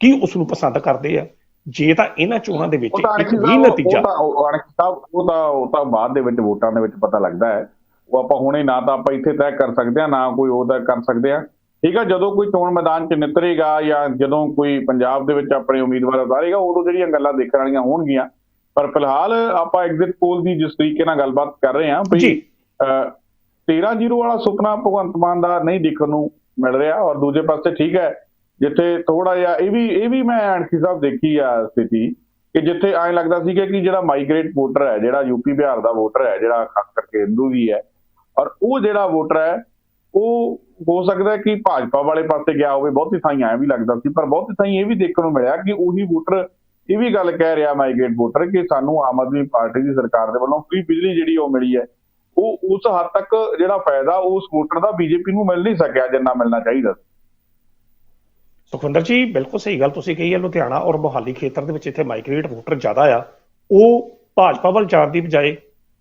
ਕੀ ਉਸ ਨੂੰ ਪਸੰਦ ਕਰਦੇ ਆ? ਜੇ ਤਾਂ ਇਹਨਾਂ ਚੋਣਾਂ ਦੇ ਵਿੱਚ ਇੱਕ ਵੀ ਨਤੀਜਾ ਉਹ ਤਾਂ ਉਹ ਅਣਖ ਸਾਹਿਬ ਉਹ ਤਾਂ ਉਹ ਤਾਂ ਬਾਅਦ ਦੇ ਵਿੱਚ ਵੋਟਾਂ ਦੇ ਵਿੱਚ ਪਤਾ ਲੱਗਦਾ ਹੈ। ਉਹ ਆਪਾਂ ਹੁਣੇ ਨਾ ਤਾਂ ਆਪਾਂ ਇੱਥੇ ਤੈਅ ਕਰ ਸਕਦੇ ਆ ਨਾ ਕੋਈ ਉਹ ਤੈਅ ਕਰ ਸਕਦੇ ਆ ਠੀਕ ਆ ਜਦੋਂ ਕੋਈ ਚੋਣ ਮੈਦਾਨ 'ਚ ਨਿਤਰੇਗਾ ਜਾਂ ਜਦੋਂ ਕੋਈ ਪੰਜਾਬ ਦੇ ਵਿੱਚ ਆਪਣੇ ਉਮੀਦਵਾਰ ਉਤਾਰੇਗਾ ਉਦੋਂ ਜਿਹੜੀਆਂ ਗੱਲਾਂ ਦੇਖਣ ਵਾਲੀਆਂ ਹੋਣਗੀਆਂ ਪਰ ਫਿਲਹਾਲ ਆਪਾਂ ਐਗਜ਼ਿਟ ਪੋਲ ਦੀ ਜਿਸ ਤਰੀਕੇ ਨਾਲ ਗੱਲਬਾਤ ਕਰ ਰਹੇ ਹਾਂ। ਵੀ 13-0 ਵਾਲਾ ਸੁਪਨਾ ਭਗਵੰਤ ਮਾਨ ਦਾ ਨਹੀਂ ਦੇਖਣ ਨੂੰ ਮਿਲ ਰਿਹਾ ਔਰ ਦੂਜੇ ਪਾਸੇ ਠੀਕ ਹੈ ਜਿੱਥੇ ਥੋੜਾ ਜਿਹਾ ਇਹ ਵੀ ਇਹ ਵੀ ਮੈਂ ਅਣਖੀ ਸਾਹਿਬ ਦੇਖੀ ਆ ਸਥਿਤੀ ਕਿ ਜਿੱਥੇ ਐਂ ਲੱਗਦਾ ਸੀ ਕਿ ਜਿਹੜਾ ਮਾਈਗ੍ਰੇਟ ਵੋਟਰ ਹੈ ਜਿਹੜਾ ਯੂਪੀ ਬਿਹਾਰ ਦਾ ਵੋਟਰ ਹੈ ਜਿਹੜਾ ਖਾਸ ਕਰਕੇ ਹਿੰਦੂ ਵੀ ਹੈ ਔਰ ਉਹ ਜਿਹੜਾ ਵੋਟਰ ਹੈ ਉਹ ਹੋ ਸਕਦਾ ਕਿ ਭਾਜਪਾ ਵਾਲੇ ਪਾਸੇ ਗਿਆ ਹੋਵੇ, ਬਹੁਤੀ ਥਾਈਂ ਐਂ ਵੀ ਲੱਗਦਾ ਸੀ, ਪਰ ਬਹੁਤੀ ਥਾਈਂ ਇਹ ਵੀ ਦੇਖਣ ਨੂੰ ਮਿਲਿਆ ਕਿ ਉਹੀ ਵੋਟਰ, ਇਹ ਵੀ ਗੱਲ ਕਹਿ ਰਿਹਾ ਮਾਈਗ੍ਰੇਟ ਵੋਟਰ ਕਿ ਸਾਨੂੰ ਆਮ ਆਦਮੀ ਪਾਰਟੀ ਦੀ ਸਰਕਾਰ ਦੇ ਵੱਲੋਂ ਫ੍ਰੀ ਬਿਜਲੀ ਜਿਹੜੀ ਉਹ ਮਿਲੀ ਹੈ, ਉਹ ਉਸ ਹੱਦ ਤੱਕ ਜਿਹੜਾ ਫਾਇਦਾ ਉਸ ਵੋਟਰ ਦਾ ਬੀਜੇਪੀ ਨੂੰ ਮਿਲ ਨਹੀਂ ਸਕਿਆ ਜਿੰਨਾ ਮਿਲਣਾ ਚਾਹੀਦਾ ਸੀ। ਸੁਖਵਿੰਦਰ ਜੀ, ਬਿਲਕੁਲ ਸਹੀ ਗੱਲ ਤੁਸੀਂ ਕਹੀ ਹੈ, ਲੁਧਿਆਣਾ ਔਰ ਮੋਹਾਲੀ ਖੇਤਰ ਦੇ ਵਿੱਚ ਇੱਥੇ ਮਾਈਗ੍ਰੇਟ ਵੋਟਰ ਜ਼ਿਆਦਾ ਆ, ਉਹ ਭਾਜਪਾ ਵੱਲ ਜਾਣ ਦੀ ਬਜਾਏ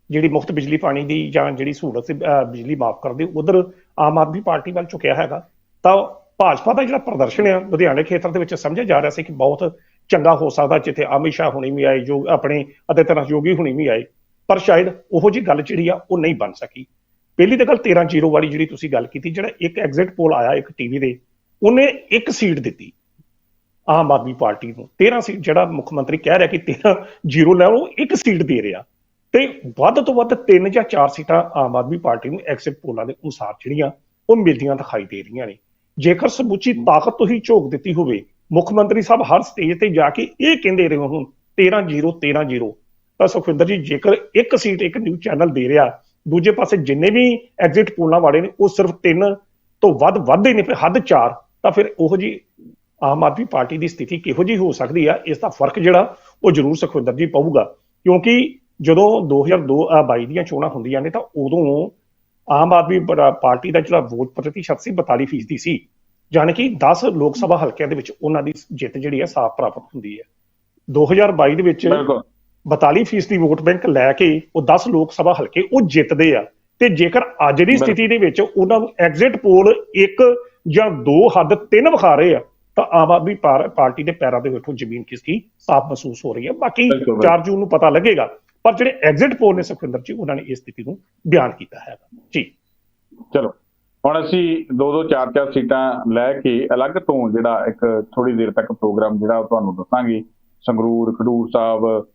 ਜਿਹੜੀ ਮੁਫਤ ਬਿਜਲੀ ਪਾਣੀ ਦੀ ਜਾਂ ਜਿਹੜੀ ਸਹੂਲਤ ਸੀ ਬਿਜਲੀ ਮਾਫ ਕਰਦੇ, ਉਧਰ ਆਮ ਆਦਮੀ ਪਾਰਟੀ ਵੱਲ ਝੁਕਿਆ ਹੈਗਾ, ਤਾਂ ਭਾਜਪਾ ਦਾ ਜਿਹੜਾ ਪ੍ਰਦਰਸ਼ਨ ਆ ਲੁਧਿਆਣੇ ਖੇਤਰ ਦੇ ਵਿੱਚ ਸਮਝਿਆ ਜਾ ਰਿਹਾ ਸੀ ਕਿ ਬਹੁਤ ਚੰਗਾ ਹੋ ਸਕਦਾ ਜਿੱਥੇ ਅਮਿਤ ਸ਼ਾਹ ਹੁਣੀ ਵੀ ਆਏ, ਜੋ ਆਪਣੇ ਅਦਿੱਤਿਆਨਾਥ ਯੋਗੀ ਹੁਣੀ ਵੀ ਆਏ, ਪਰ ਸ਼ਾਇਦ ਉਹੋ ਜੀ ਗੱਲ ਜਿਹੜੀ ਆ ਉਹ ਨਹੀਂ ਬਣ ਸਕੀ। ਪਹਿਲੀ ਤਾਂ ਗੱਲ 13-0 ਵਾਲੀ ਜਿਹੜੀ ਤੁਸੀਂ ਗੱਲ ਕੀਤੀ, ਜਿਹੜਾ ਇੱਕ ਐਗਜ਼ਿਟ ਪੋਲ ਆਇਆ ਇੱਕ ਟੀਵੀ ਦੇ, ਉਹਨੇ ਇੱਕ ਸੀਟ ਦਿੱਤੀ ਆਮ ਆਦਮੀ ਪਾਰਟੀ ਨੂੰ। 13 ਸੀਟ ਜਿਹੜਾ ਮੁੱਖ ਮੰਤਰੀ ਕਹਿ ਰਿਹਾ ਕਿ 13 ਜ਼ੀਰੋ ਲੈ ਉਹ ਇੱਕ ਸੀਟ ਦੇ ਰਿਹਾ। ਤੇ ਵੱਧ ਤੋਂ ਵੱਧ 3 ਜਾਂ 4 ਸੀਟਾਂ ਆਮ ਆਦਮੀ ਪਾਰਟੀ ਨੂੰ ਐਗਜ਼ਿਟ ਪੋਲਾਂ ਦੇ ਅਨੁਸਾਰ ਜਿਹੜੀਆਂ ਉਹ ਮਿਲਦੀਆਂ ਦਿਖਾਈ ਦੇ ਰਹੀਆਂ ਨੇ। ਜੇਕਰ ਸਮੁੱਚੀ ਤਾਕਤ ਤੋਂ ਹੀ ਝੋਕ ਦਿੱਤੀ ਹੋਵੇ, ਮੁੱਖ ਮੰਤਰੀ ਸਾਹਿਬ ਹਰ ਸਟੇਜ ਤੇ ਜਾ ਕੇ ਇਹ ਕਹਿੰਦੇ ਰਹੇ ਹੁਣ 13 0 13 0 ਤਾਂ ਸੁਖਵਿੰਦਰ ਜੀ, ਜੇਕਰ ਇੱਕ ਸੀਟ ਇੱਕ ਨਿਊਜ਼ ਚੈਨਲ ਦੇ ਰਿਹਾ, ਦੂਜੇ ਪਾਸੇ ਜਿੰਨੇ ਵੀ ਐਗਜ਼ਿਟ ਪੋਲਾਂ ਵਾਲੇ ਨੇ, ਉਹ ਸਿਰਫ 3 ਤੋਂ ਵੱਧ ਵੱਧਦੇ ਨੇ, ਫਿਰ ਹੱਦ 4 ਤਾਂ ਫਿਰ ਉਹ ਜੀ ਆਮ ਆਦਮੀ ਪਾਰਟੀ ਦੀ ਸਥਿਤੀ ਕਿਹੋ ਜੀ ਹੋ ਸਕਦੀ ਆ? ਇਸ ਦਾ ਫ਼ਰਕ ਜਿਹੜਾ ਉਹ ਜ਼ਰੂਰ ਸੁਖਵਿੰਦਰ ਜੀ ਪਊਗਾ। ਕਿਉਂਕਿ ਜਦੋਂ 2002 ਅ, 22 ਦੀਆਂ ਚੋਣਾਂ ਹੁੰਦੀਆਂ ਨੇ ਤਾਂ ਉਦੋਂ ਆਮ ਆਦਮੀ ਪਾਰਟੀ ਦਾ ਜਿਹੜਾ ਵੋਟ ਪ੍ਰਤੀਸ਼ਤ ਸੀ 42 ਫੀਸਦੀ ਸੀ। ਯਾਨੀ ਕਿ 10 ਲੋਕ ਸਭਾ ਹਲਕਿਆਂ ਦੇ ਵਿੱਚ ਉਹਨਾਂ ਦੀ ਜਿੱਤ ਜਿਹੜੀ ਹੈ ਸਾਫ਼ ਪ੍ਰਾਪਤ ਹੁੰਦੀ ਹੈ। 2022 ਦੇ ਵਿੱਚ ਬਿਲਕੁਲ। 42 ਫੀਸਦੀ ਵੋਟ ਬੈਂਕ ਲੈ ਕੇ ਉਹ 10 ਲੋਕ ਸਭਾ ਹਲਕੇ ਉਹ ਜਿੱਤਦੇ ਆ। ਤੇ ਜੇਕਰ ਅੱਜ ਦੀ ਸਥਿਤੀ ਦੇ ਵਿੱਚ ਉਹਨਾਂ ਨੂੰ ਐਗਜ਼ਿਟ ਪੋਲ ਇੱਕ ਜਾਂ ਦੋ ਹੱਦ ਤਿੰਨ ਵਿਖਾ ਰਹੇ ਆ ਤਾਂ ਆਮ ਆਦਮੀ ਪਾਰ- ਪਾਰਟੀ ਦੇ ਪੈਰਾਂ ਦੇ ਹੇਠੋਂ ਜ਼ਮੀਨ ਖਿਸਕੀ ਸਾਫ਼ ਮਹਿਸੂਸ ਹੋ ਰਹੀ ਹੈ। ਬਾਕੀ ਬਿਲਕੁਲ, ਬਿਲਕੁਲ। 4 ਜੂਨ ਨੂੰ ਪਤਾ ਲੱਗੇਗਾ। ਪਰ ਜਿਹੜੇ ਐਗਜ਼ਿਟ ਪੋਲ ਨੇ ਸੁਖਵਿੰਦਰ ਜੀ, ਉਹਨਾਂ ਨੇ ਇਸ ਸਥਿਤੀ ਨੂੰ ਬਿਆਨ ਕੀਤਾ ਹੈ ਜੀ। ਚਲੋ, ਹੁਣ ਅਸੀਂ ਦੋ ਦੋ, ਚਾਰ ਚਾਰ ਸੀਟਾਂ ਲੈ ਕੇ ਅਲੱਗ ਤੋਂ ਜਿਹੜਾ ਇੱਕ ਥੋੜੀ ਦੇਰ ਤੱਕ ਪ੍ਰੋਗਰਾਮ ਜਿਹੜਾ ਉਹ ਤੁਹਾਨੂੰ ਦੱਸਾਂਗੇ। ਸੰਗਰੂਰ, ਖਡੂਰ ਸਾਹਿਬ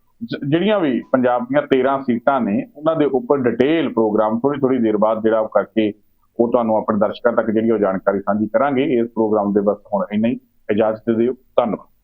ਜਿਹੜੀਆਂ ਵੀ ਪੰਜਾਬ ਦੀਆਂ 13 ਸੀਟਾਂ ਨੇ, ਉਹਨਾਂ ਦੇ ਉੱਪਰ ਡਿਟੇਲ ਪ੍ਰੋਗਰਾਮ ਥੋੜੀ ਥੋੜੀ ਦੇਰ ਬਾਅਦ ਜਿਹੜਾ ਉਹ ਕਰਕੇ ਉਹ ਤੁਹਾਨੂੰ ਆਪਣੇ ਦਰਸ਼ਕਾਂ ਤੱਕ ਜਿਹੜੀ ਉਹ ਜਾਣਕਾਰੀ ਸਾਂਝੀ ਕਰਾਂਗੇ। ਇਸ ਪ੍ਰੋਗਰਾਮ ਦੇ ਬਸ ਹੁਣ ਇੰਨਾ ਹੀ। ਇਜਾਜ਼ਤ ਦਿਓ। ਧੰਨਵਾਦ।